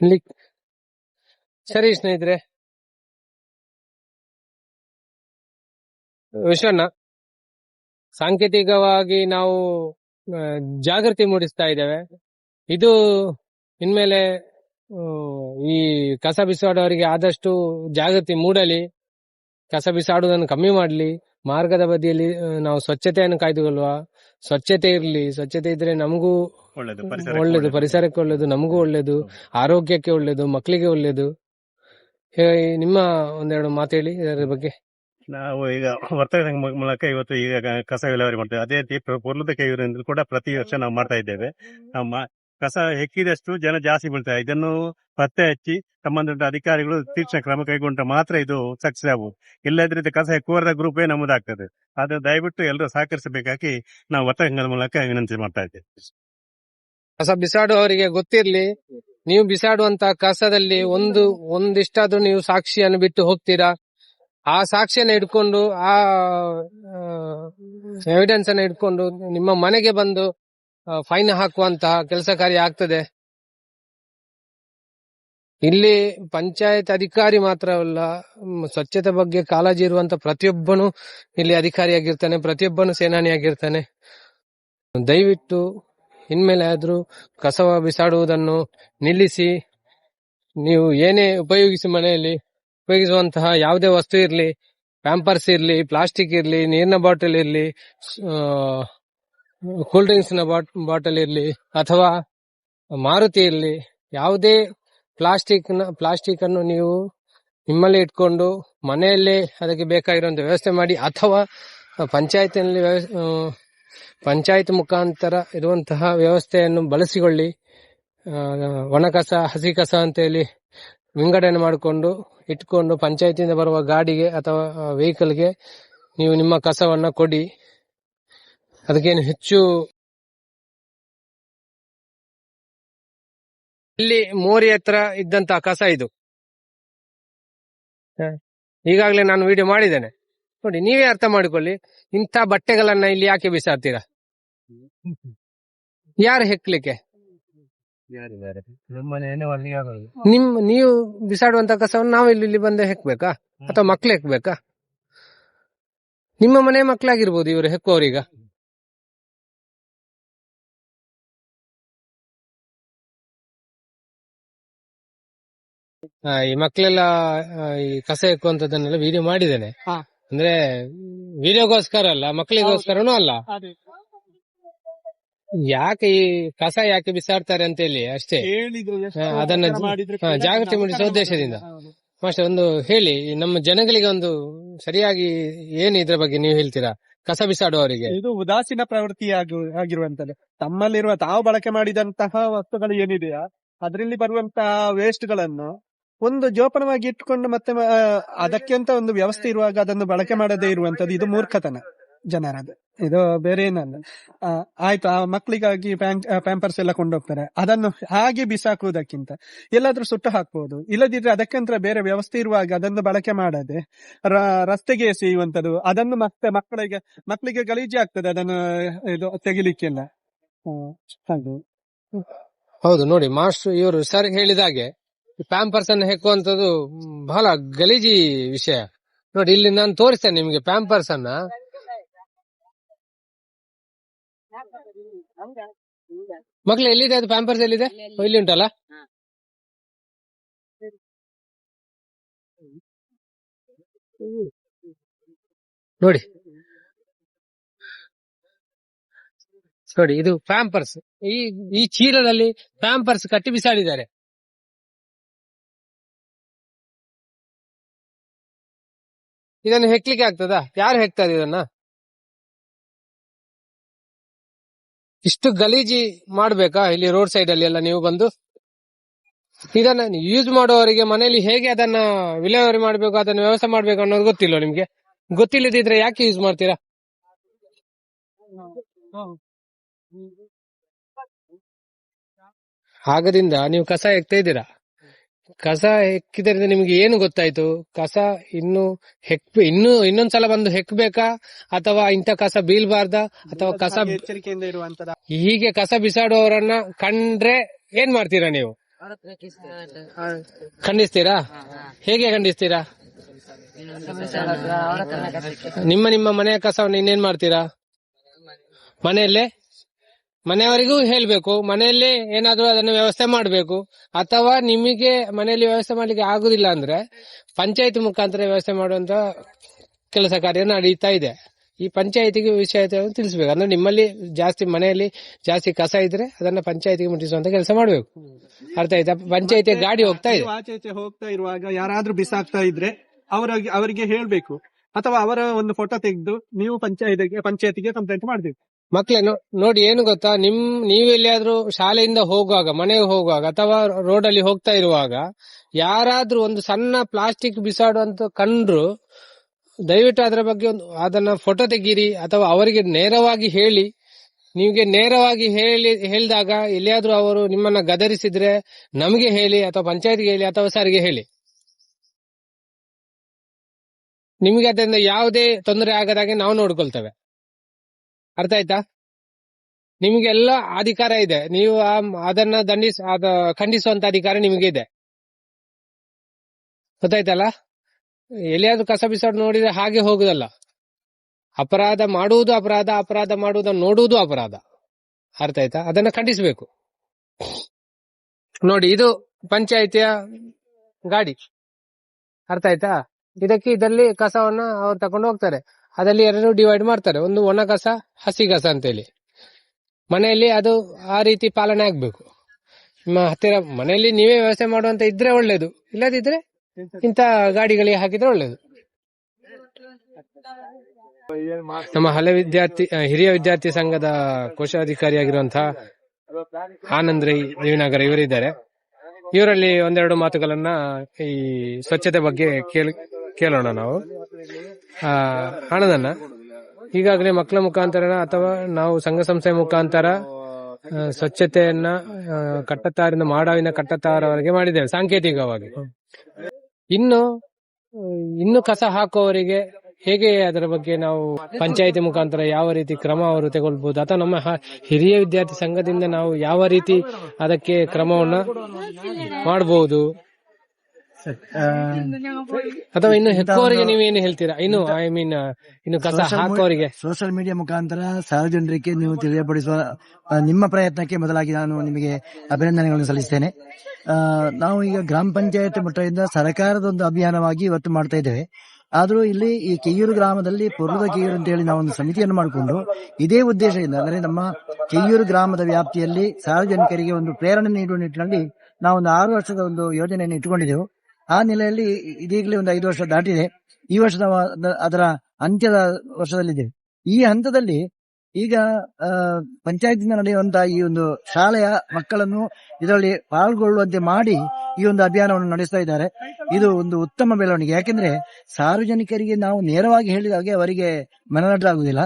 Speaker 1: ಇಲ್ಲಿ ಸರಿ ಸ್ನೇಹಿತರೆ. ವಿಶ್ವಣ್ಣ, ಸಾಂಕೇತಿಕವಾಗಿ ನಾವು ಜಾಗೃತಿ ಮೂಡಿಸ್ತಾ ಇದ್ದೇವೆ. ಇದು ಇನ್ಮೇಲೆ ಈ ಕಸ ಬಿಸಾಡೋರಿಗೆ ಆದಷ್ಟು ಜಾಗೃತಿ ಮೂಡಲಿ. ಕಸ ಬಿಸಾಡುವುದನ್ನು ಕಮ್ಮಿ ಮಾಡಲಿ. ಮಾರ್ಗದ ಬದಿಯಲ್ಲಿ ನಾವು ಸ್ವಚ್ಛತೆಯನ್ನು ಕಾಯ್ದುಕೊಳ್ಳುವ. ಸ್ವಚ್ಛತೆ ಇರಲಿ. ಸ್ವಚ್ಛತೆ ಇದ್ರೆ ನಮಗೂ
Speaker 4: ಒಳ್ಳೇದು ಪರಿಸರ
Speaker 1: ಒಳ್ಳೇದು ಪರಿಸರಕ್ಕೆ ಒಳ್ಳೇದು ನಮಗೂ ಒಳ್ಳೇದು ಆರೋಗ್ಯಕ್ಕೆ ಒಳ್ಳೇದು ಮಕ್ಕಳಿಗೆ ಒಳ್ಳೇದು. ನಿಮ್ಮ ಒಂದೆರಡು ಮಾತು ಹೇಳಿ ಇದರ ಬಗ್ಗೆ.
Speaker 4: ನಾವು ಈಗ ವರ್ತಕ ಮೂಲಕ ಇವತ್ತು ಈಗ ಕಸ ವಿಲೇವಾರಿ ಮಾಡ್ತೇವೆ. ಅದೇ ರೀತಿ ಪ್ರ- ಕೈ ಕೈಯೂರಿನಿಂದ ಕೂಡ ಪ್ರತಿ ವರ್ಷ ನಾವು ಮಾಡ್ತಾ ಇದ್ದೇವೆ. ನಾವು ಮಾ- ಕಸ ಹೆಕ್ಕಿದಷ್ಟು ಜನ ಜಾಸ್ತಿ ಬೀಳ್ತಾರೆ. ಇದನ್ನು ಪತ್ತೆ ಹಚ್ಚಿ ಸಂಬಂಧಪಟ್ಟ ಅಧಿಕಾರಿಗಳು ತೀಕ್ಷ್ಣ ಕ್ರಮ ಕೈಗೊಂಡ್ರೆ ಮಾತ್ರ ಇದು ಸಕ್ಸಸ್ ಆಗುವುದು ಇಲ್ಲದ್ರೆ ಇದು ಕಸ ಹೆಕ್ಕುವರದ ಗ್ರೂಪೇ ನಮ್ಮದಾಗ್ತದೆ ಆದ್ರೆ ದಯವಿಟ್ಟು ಎಲ್ಲರೂ ಸಹಕರಿಸಬೇಕಾಗಿ ನಾವು ಒತ್ತಂಗದ ಮೂಲಕ ವಿನಂತಿ ಮಾಡ್ತಾ ಇದ್ದೇವೆ.
Speaker 1: ಕಸ ಬಿಸಾಡುವವರಿಗೆ ಗೊತ್ತಿರ್ಲಿ, ನೀವು ಬಿಸಾಡುವಂತ ಕಸದಲ್ಲಿ ಒಂದು, ಒಂದಿಷ್ಟಾದ್ರೂ ನೀವು ಸಾಕ್ಷಿಯನ್ನು ಬಿಟ್ಟು ಹೋಗ್ತೀರಾ? ಆ ಸಾಕ್ಷಿಯನ್ನು ಇಟ್ಕೊಂಡು ಆ ಎವಿಡೆನ್ಸ್ ಅನ್ನ ಇಟ್ಕೊಂಡು ನಿಮ್ಮ ಮನೆಗೆ ಬಂದು ಫೈನ್ ಹಾಕುವಂತಹ ಕೆಲಸ ಕಾರ್ಯ ಆಗ್ತದೆ. ಇಲ್ಲಿ ಪಂಚಾಯತ್ ಅಧಿಕಾರಿ ಮಾತ್ರವಲ್ಲ ಸ್ವಚ್ಛತೆ ಬಗ್ಗೆ ಕಾಳಜಿ ಇರುವಂತ ಪ್ರತಿಯೊಬ್ಬನು ಇಲ್ಲಿ ಅಧಿಕಾರಿಯಾಗಿರ್ತಾನೆ, ಪ್ರತಿಯೊಬ್ಬನು ಸೇನಾನಿಯಾಗಿರ್ತಾನೆ. ದಯವಿಟ್ಟು ಇನ್ಮೇಲೆ ಆದ್ರೂ ಕಸವ ಬಿಸಾಡುವುದನ್ನು ನಿಲ್ಲಿಸಿ, ನೀವು ಏನೇ ಉಪಯೋಗಿಸಿ ಮನೆಯಲ್ಲಿ, ಉಪಯೋಗಿಸುವಂತಹ ಯಾವುದೇ ವಸ್ತು ಇರಲಿ ಪ್ಯಾಂಪರ್ಸ್ ಇರಲಿ ಪ್ಲಾಸ್ಟಿಕ್ ಇರಲಿ, ನೀರಿನ ಬಾಟಲ್ ಇರಲಿ ಕೂಲ್ ಡ್ರಿಂಕ್ಸ್ನ ಬಾಟಲ್ ಇರಲಿ ಅಥವಾ ಮಾರುತಿ ಇರಲಿ, ಯಾವುದೇ ಪ್ಲಾಸ್ಟಿಕ್ನ ಪ್ಲಾಸ್ಟಿಕ್ ಅನ್ನು ನೀವು ನಿಮ್ಮಲ್ಲಿ ಇಟ್ಕೊಂಡು ಮನೆಯಲ್ಲೇ ಅದಕ್ಕೆ ಬೇಕಾಗಿರುವಂತ ವ್ಯವಸ್ಥೆ ಮಾಡಿ ಅಥವಾ ಪಂಚಾಯತಿನಲ್ಲಿ ಪಂಚಾಯತ್ ಮುಖಾಂತರ ಇರುವಂತಹ ವ್ಯವಸ್ಥೆಯನ್ನು ಬಳಸಿಕೊಳ್ಳಿ. ಒಣ ಕಸ, ಹಸಿ ಕಸ ಅಂತ ಹೇಳಿ ವಿಂಗಡಣೆ ಮಾಡಿಕೊಂಡು ಇಟ್ಕೊಂಡು ಪಂಚಾಯತಿಯಿಂದ ಬರುವ ಗಾಡಿಗೆ ಅಥವಾ ವೆಹಿಕಲ್ಗೆ ನೀವು ನಿಮ್ಮ ಕಸವನ್ನ ಕೊಡಿ. ಅದಕ್ಕೇನು ಹೆಚ್ಚು ಇಲ್ಲಿ ಮೋರಿ ಹತ್ರ ಇದ್ದಂತ ಕಸ ಇದು. ಈಗಾಗಲೇ ನಾನು ವಿಡಿಯೋ ಮಾಡಿದ್ದೇನೆ. ನೋಡಿ ನೀವೇ ಅರ್ಥ ಮಾಡಿಕೊಳ್ಳಿ. ಇಂಥ ಬಟ್ಟೆಗಳನ್ನ ಇಲ್ಲಿ ಯಾಕೆ ಬಿಸಾಡ್ತೀರಾ? ಯಾರು ಹೆಕ್ಲಿಕ್ಕೆ? ನಿಮ್ ನೀವು ಬಿಸಾಡುವಂತ ಕಸವನ್ನು ನಾವು ಇಲ್ಲಿ ಇಲ್ಲಿ ಬಂದು ಹೆಕ್ಬೇಕಾ? ಅಥವಾ ಮಕ್ಳು ಹೆಕ್ಬೇಕಾ? ನಿಮ್ಮ ಮನೆ ಮಕ್ಳಾಗಿರ್ಬೋದು ಇವರು ಹೆಕ್ಕೋರೀಗ ಈ ಮಕ್ಕಳೆಲ್ಲ ಈ ಕಸ ಎಕ್ಕುವಂತದನ್ನೆಲ್ಲ ವಿಡಿಯೋ ಮಾಡಿದ್ದೇನೆ.
Speaker 5: ಹಾ.
Speaker 1: ಅಂದ್ರೆ ವಿಡಿಯೋಗೋಸ್ಕರ ಅಲ್ಲ ಮಕ್ಕಳಿಗೋಸ್ಕರನೂ ಅಲ್ಲ. ಯಾಕೆ ಈ ಕಸ ಯಾಕೆ ಬಿಸಾಡ್ತಾರೆ ಅಂತ ಹೇಳಿ ಅಷ್ಟೇ.
Speaker 5: ಹೇಳಿದ್ರು
Speaker 1: ಹಾ, ಅದನ್ನ ಹಾ, ಜಾಗೃತಿ ಮೂಡಿಸುವ ಉದ್ದೇಶದಿಂದ. ಮಾಸ್ಟರ್ ಒಂದು ಹೇಳಿ ಈ ನಮ್ಮ ಜನಗಳಿಗೆ ಒಂದು ಸರಿಯಾಗಿ ಏನು ಇದ್ರ ಬಗ್ಗೆ ನೀವು ಹೇಳ್ತೀರಾ? ಕಸ ಬಿಸಾಡುವವರಿಗೆ.
Speaker 5: ಇದು ಉದಾಸೀನ ಪ್ರವೃತ್ತಿ ಆಗಿ- ಆಗಿರುವಂತದ್ದು. ತಮ್ಮಲ್ಲಿರುವ ತಾವು ಬಳಕೆ ಮಾಡಿದಂತಹ ವಸ್ತುಗಳು ಏನಿದೆಯಾ ಅದರಲ್ಲಿ ಬರುವಂತಹ ವೇಸ್ಟ್ಗಳನ್ನು ಒಂದು ಜೋಪಾನವಾಗಿ ಇಟ್ಕೊಂಡು ಮತ್ತೆ ಅದಕ್ಕಿಂತ ಅದಕ್ಕೆ ಒಂದು ವ್ಯವಸ್ಥೆ ಇರುವಾಗ ಅದನ್ನು ಬಳಕೆ ಮಾಡದೇ ಇರುವಂತದ್ದು ಇದು ಮೂರ್ಖತನ ಜನರದು. ಇದು ಬೇರೆ ಏನಲ್ಲ. ಆಯ್ತು, ಆ ಮಕ್ಕಳಿಗಾಗಿ ಪ್ಯಾಂಪರ್ಸ್ ಎಲ್ಲ ಕೊಂಡೋಗ್ತಾರೆ. ಅದನ್ನು ಹಾಗೆ ಬಿಸಾಕುವುದಕ್ಕಿಂತ ಎಲ್ಲಾದ್ರೂ ಸುಟ್ಟು ಹಾಕ್ಬಹುದು ಇಲ್ಲದಿದ್ರೆ ಅದಕ್ಕಂತ ಬೇರೆ ವ್ಯವಸ್ಥೆ ಇರುವಾಗ ಅದನ್ನು ಬಳಕೆ ಮಾಡದೆ ರಸ್ತೆಗೆ ಸೇಯುವಂತದ್ದು ಅದನ್ನು ಮತ್ತೆ ಮಕ್ಕಳಿಗೆ ಮಕ್ಕಳಿಗೆ ಗಲೀಜೆ ಆಗ್ತದೆ, ಅದನ್ನು, ಇದು, ತೆಗಿಲಿಕ್ಕೆಲ್ಲ.
Speaker 1: ಹೌದು, ನೋಡಿ, ಮಾಸ್ಟರ್ ಇವರು ಸರ್ ಹೇಳಿದ ಹಾಗೆ ಪ್ಯಾಂಪರ್ಸ್ ಅನ್ನ ಹೆಕ್ಕುವಂತದ್ದು ಬಹಳ ಗಲೀಜಿ ವಿಷಯ. ನೋಡಿ ಇಲ್ಲಿ ನಾನು ತೋರಿಸ್ತೇನೆ ನಿಮ್ಗೆ ಪ್ಯಾಂಪರ್ಸ್ ಅನ್ನ ಮಕ್ಳು ಎಲ್ಲಿದೆ ಅದು ಪ್ಯಾಂಪರ್ಸ್ ಎಲ್ಲಿದೆ? ಇಲ್ಲಿ ಉಂಟಲ್ಲ? ನೋಡಿ. ನೋಡಿ ಇದು ಪ್ಯಾಂಪರ್ಸ್ ಈ ಈ ಚೀಲದಲ್ಲಿ ಪ್ಯಾಂಪರ್ಸ್ ಕಟ್ಟಿ ಬಿಸಾಡಿದ್ದಾರೆ. ಇದನ್ನು ಹೆಕ್ಲಿಕ್ಕೆ ಆಗ್ತದಾ? ಯಾರು ಹೆಕ್ತಾರೆ ಇದನ್ನ? ಇಷ್ಟು ಗಲೀಜಿ ಮಾಡ್ಬೇಕಾ? ಇಲ್ಲಿ ರೋಡ್ ಸೈಡ್ ಅಲ್ಲಿ ಎಲ್ಲ ನೀವು ಬಂದು? ಇದನ್ನ ಯೂಸ್ ಮಾಡುವವರಿಗೆ ಮನೆಯಲ್ಲಿ ಹೇಗೆ ಅದನ್ನ ವಿಲೇವರಿ ಮಾಡ್ಬೇಕು, ಅದನ್ನ ವ್ಯವಸ್ಥೆ ಮಾಡ್ಬೇಕು ಅನ್ನೋದು ಗೊತ್ತಿಲ್ಲ ನಿಮ್ಗೆ? ಗೊತ್ತಿಲ್ಲದಿದ್ರೆ ಯಾಕೆ ಯೂಸ್ ಮಾಡ್ತೀರಾ? ಆಗದಿಂದ ನೀವು ಕಸ ಎಕ್ತಾ ಇದ್ದೀರಾ? ಕಸ ಹೆಕ್ಕಿದ್ರಿಂದ ನಿಮ್ಗೆ ಏನು ಗೊತ್ತಾಯ್ತು? ಕಸ ಇನ್ನು ಹೆಕ್ ಇನ್ನು ಇನ್ನೊಂದ್ಸಲ ಬಂದು ಹೆಕ್ಬೇಕಾ? ಅಥವಾ ಇಂಥ ಕಸ ಬೀಳ್ಬಾರ್ದ? ಅಥವಾ ಕಸ
Speaker 5: ಹಾಗೆ ಎಚ್ಚರಿಕೆಯಿಂದ ಇರುವಂತದ
Speaker 1: ಹೀಗೆ ಕಸ ಬಿಸಾಡುವವರನ್ನ ಕಂಡ್ರೆ ಏನ್ ಮಾಡ್ತೀರಾ ನೀವು? ಖಂಡಿಸ್ತೀರಾ? ಹೇಗೆ ಖಂಡಿಸ್ತೀರಾ? ನಿಮ್ಮ ನಿಮ್ಮ ಮನೆಯ ಕಸವನ್ನು ಇನ್ನೇನ್ ಮಾಡ್ತೀರಾ? ಮನೆಯಲ್ಲೇ? ಮನೆಯವರಿಗೂ ಹೇಳ್ಬೇಕು ಮನೆಯಲ್ಲಿ ಏನಾದ್ರೂ ಅದನ್ನ ವ್ಯವಸ್ಥೆ ಮಾಡಬೇಕು ಅಥವಾ ನಿಮಗೆ ಮನೆಯಲ್ಲಿ ವ್ಯವಸ್ಥೆ ಮಾಡ್ಲಿಕ್ಕೆ ಆಗುದಿಲ್ಲ ಅಂದ್ರೆ ಪಂಚಾಯತ್ ಮುಖಾಂತರ ವ್ಯವಸ್ಥೆ ಮಾಡುವಂತ ಕೆಲಸ ಕಾರ್ಯ ನಡೀತಾ ಇದೆ. ಈ ಪಂಚಾಯತಿಗೆ ವಿಷಯ ತಿಳಿಸ್ಬೇಕು. ಅಂದ್ರೆ ನಿಮ್ಮಲ್ಲಿ ಜಾಸ್ತಿ ಮನೆಯಲ್ಲಿ ಜಾಸ್ತಿ ಕಸ ಇದ್ರೆ ಅದನ್ನ ಪಂಚಾಯತಿಗೆ ಮುಟ್ಟಿಸುವಂತ ಕೆಲಸ ಮಾಡ್ಬೇಕು. ಅರ್ಥ ಆಯ್ತಾ? ಪಂಚಾಯತಿ ಗಾಡಿ ಹೋಗ್ತಾ ಇದೆ.
Speaker 5: ಆಚೆ ಈಚೆ ಹೋಗ್ತಾ ಇರುವಾಗ ಯಾರಾದ್ರೂ ಬಿಸಾಕ್ತಾ ಇದ್ರೆ ಅವರಿಗೆ ಅವರಿಗೆ ಹೇಳ್ಬೇಕು. ಅಥವಾ ಅವರ ಒಂದು ಫೋಟೋ ತೆಗೆದು ನೀವು ಪಂಚಾಯತಿಗೆ ಪಂಚಾಯತಿಗೆ ಕಂಪ್ಲೇಂಟ್ ಮಾಡ್ಬೇಕು.
Speaker 1: ಮಕ್ಳೇ ನೋಡಿ ಏನು ಗೊತ್ತಾ? ನಿಮ್ ನೀವೆಲ್ಲಿಯಾದ್ರೂ ಶಾಲೆಯಿಂದ ಹೋಗುವಾಗ, ಮನೆಗೆ ಹೋಗುವಾಗ ಅಥವಾ ರೋಡ್ ಅಲ್ಲಿ ಹೋಗ್ತಾ ಇರುವಾಗ ಯಾರಾದ್ರೂ ಒಂದು ಸಣ್ಣ ಪ್ಲಾಸ್ಟಿಕ್ ಬಿಸಾಡುವಂತ ಕಂಡ್ರು, ದಯವಿಟ್ಟು ಅದರ ಬಗ್ಗೆ ಒಂದು ಅದನ್ನ ಫೋಟೋ ತೆಗೀರಿ ಅಥವಾ ಅವರಿಗೆ ನೇರವಾಗಿ ಹೇಳಿ. ನಿಮಗೆ ನೇರವಾಗಿ ಹೇಳಿ, ಹೇಳಿದಾಗ ಎಲ್ಲಿಯಾದ್ರೂ ಅವರು ನಿಮ್ಮನ್ನ ಗದರಿಸಿದ್ರೆ ನಮಗೆ ಹೇಳಿ ಅಥವಾ ಪಂಚಾಯತ್ಗೆ ಹೇಳಿ ಅಥವಾ ಸಾರಿಗೆ ಹೇಳಿ. ನಿಮಗೆ ಅದರಿಂದ ಯಾವುದೇ ತೊಂದರೆ ಆಗದಾಗೆ ನಾವು ನೋಡ್ಕೊಳ್ತೇವೆ. ಅರ್ಥ ಆಯ್ತಾ ನಿಮ್ಗೆಲ್ಲ ಅಧಿಕಾರ ಇದೆ. ನೀವು ಅದನ್ನ ದಂಡಿಸ, ಅದ ಖಂಡಿಸುವಂತ ಅಧಿಕಾರ ನಿಮಗೆ ಇದೆ. ಗೊತ್ತಾಯ್ತಲ್ಲ? ಎಲ್ಲಿಯಾದ್ರೂ ಕಸ ಬಿಸಾಡ್ ನೋಡಿದ್ರೆ ಹಾಗೆ ಹೋಗುದಲ್ಲ. ಅಪರಾಧ ಮಾಡುವುದು ಅಪರಾಧ ಅಪರಾಧ ಮಾಡುವುದನ್ನು ನೋಡುವುದು ಅಪರಾಧ. ಅರ್ಥ ಆಯ್ತಾ ಅದನ್ನ ಖಂಡಿಸಬೇಕು. ನೋಡಿ, ಇದು ಪಂಚಾಯಿತಿಯ ಗಾಡಿ. ಅರ್ಥ ಆಯ್ತಾ ಇದಕ್ಕೆ ಇದರಲ್ಲಿ ಕಸವನ್ನ ಅವ್ರು ತಕೊಂಡು ಹೋಗ್ತಾರೆ. ಅದರಲ್ಲಿ ಎರಡು ಡಿವೈಡ್ ಮಾಡ್ತಾರೆ. ಒಂದು ಒಣ ಕಸ ಹಸಿ ಕಸ ಅಂತೇಳಿ. ಮನೆಯಲ್ಲಿ ಅದು ಆ ರೀತಿ ಪಾಲನೆ ಆಗ್ಬೇಕು. ನಿಮ್ಮ ಹತ್ತಿರ ಮನೆಯಲ್ಲಿ ನೀವೇ ವ್ಯವಸ್ಥೆ ಮಾಡುವಂತ ಇದ್ರೆ ಒಳ್ಳೇದು. ಇಲ್ಲದಿದ್ರೆ ಇಂತ ಗಾಡಿಗಳಿಗೆ ಹಾಕಿದ್ರೆ ಒಳ್ಳೇದು. ನಮ್ಮ ಹಳೆ ವಿದ್ಯಾರ್ಥಿ ಹಿರಿಯ ವಿದ್ಯಾರ್ಥಿ ಸಂಘದ ಕೋಶಾಧಿಕಾರಿಯಾಗಿರುವಂತಹ ಆನಂದ್ ರೈ, ದೇವಿನಗರ ಇವರಿದ್ದಾರೆ. ಇವರಲ್ಲಿ ಒಂದೆರಡು ಮಾತುಗಳನ್ನ ಈ ಸ್ವಚ್ಛತೆ ಬಗ್ಗೆ ಕೇಳಿ ಕೇಳೋಣ ನಾವು. ಆನಂದಣ್ಣ ಈಗಾಗಲೇ ಮಕ್ಕಳ ಮುಖಾಂತರ ಅಥವಾ ನಾವು ಸಂಘ ಸಂಸ್ಥೆ ಮುಖಾಂತರ ಸ್ವಚ್ಛತೆಯನ್ನ ಆ, ಕಟ್ಟತ್ತಾರಿಂದ ಮಾಡಾವಿನ ಕಟ್ಟತ್ತಾರವರೆಗೆ ಮಾಡಿದ್ದೇವೆ ಸಾಂಕೇತಿಕವಾಗಿ. ಇನ್ನು ಇನ್ನು ಕಸ ಹಾಕುವವರಿಗೆ ಹೇಗೆ ಅದರ ಬಗ್ಗೆ ನಾವು ಪಂಚಾಯತಿ ಮುಖಾಂತರ ಯಾವ ರೀತಿ ಕ್ರಮ ಅವರು ತಗೊಳ್ಬಹುದು ಅಥವಾ ನಮ್ಮ ಹಿರಿಯ ವಿದ್ಯಾರ್ಥಿ ಸಂಘದಿಂದ ನಾವು ಯಾವ ರೀತಿ ಅದಕ್ಕೆ ಕ್ರಮವನ್ನ ಮಾಡಬಹುದು ಅಥವಾ ಇನ್ನು ಹೆಕ್ಕೋರಿಗೆ ನೀವೇನು ಹೇಳ್ತೀರಾ? ಇನ್ನು ಐ ಮೀನ್ ಇನ್ನು ಕಸ ಹಾಕೋರಿಗೆ.
Speaker 6: ಸೋಷಿಯಲ್ ಮೀಡಿಯಾ ಮುಖಾಂತರ ಸಾರ್ವಜನಿಕರಿಗೆ ನೀವು ತಿಳಿಯಪಡಿಸುವ ನಿಮ್ಮ ಪ್ರಯತ್ನಕ್ಕೆ ಮೊದಲಾಗಿ ನಾನು ನಿಮಗೆ ಅಭಿನಂದನೆಗಳನ್ನು ಸಲ್ಲಿಸ್ತೇನೆ. ಆ, ನಾವು ಈಗ ಗ್ರಾಮ ಪಂಚಾಯತ್ ಮಟ್ಟದಿಂದ ಸರ್ಕಾರದ ಒಂದು ಅಭಿಯಾನವಾಗಿ ಇವತ್ತು ಮಾಡ್ತಾ ಇದ್ದೇವೆ. ಆದರೂ ಇಲ್ಲಿ ಈ ಕೆಯ್ಯೂರು ಗ್ರಾಮದಲ್ಲಿ ಪೂರ್ವದ ಕೆಯ್ಯೂರು ಅಂತ ಹೇಳಿ ನಾವು ಒಂದು ಸಮಿತಿಯನ್ನು ಮಾಡಿಕೊಂಡು ಇದೇ ಉದ್ದೇಶದಿಂದ ಅಂದರೆ ನಮ್ಮ ಕೆಯ್ಯೂರು ಗ್ರಾಮದ ವ್ಯಾಪ್ತಿಯಲ್ಲಿ ಸಾರ್ವಜನಿಕರಿಗೆ ಒಂದು ಪ್ರೇರಣೆ ನೀಡುವ ನಿಟ್ಟಿನಲ್ಲಿ ನಾವು ಒಂದು ಆರು ವರ್ಷದ ಒಂದು ಯೋಜನೆಯನ್ನು ಇಟ್ಟುಕೊಂಡಿದ್ದೆವು. ಆ ನೆಲೆಯಲ್ಲಿ ಇದೀಗಲೇ ಒಂದು ಐದು ವರ್ಷ ದಾಟಿದೆ. ಈ ವರ್ಷದ ಅದರ ಅಂತ್ಯದ ವರ್ಷದಲ್ಲಿದ್ದೇವೆ ಈ ಹಂತದಲ್ಲಿ ಈಗ ಪಂಚಾಯತ್ನಿಂದ ನಡೆಯುವಂತಹ ಈ ಒಂದು ಶಾಲೆಯ ಮಕ್ಕಳನ್ನು ಇದರಲ್ಲಿ ಪಾಲ್ಗೊಳ್ಳುವಂತೆ ಮಾಡಿ ಈ ಒಂದು ಅಭಿಯಾನವನ್ನು ನಡೆಸ್ತಾ ಇದ್ದಾರೆ. ಇದು ಒಂದು ಉತ್ತಮ ಬೆಳವಣಿಗೆ. ಯಾಕೆಂದ್ರೆ ಸಾರ್ವಜನಿಕರಿಗೆ ನಾವು ನೇರವಾಗಿ ಹೇಳಿದಾಗೆ ಅವರಿಗೆ ಮನನಟರಾಗುವುದಿಲ್ಲ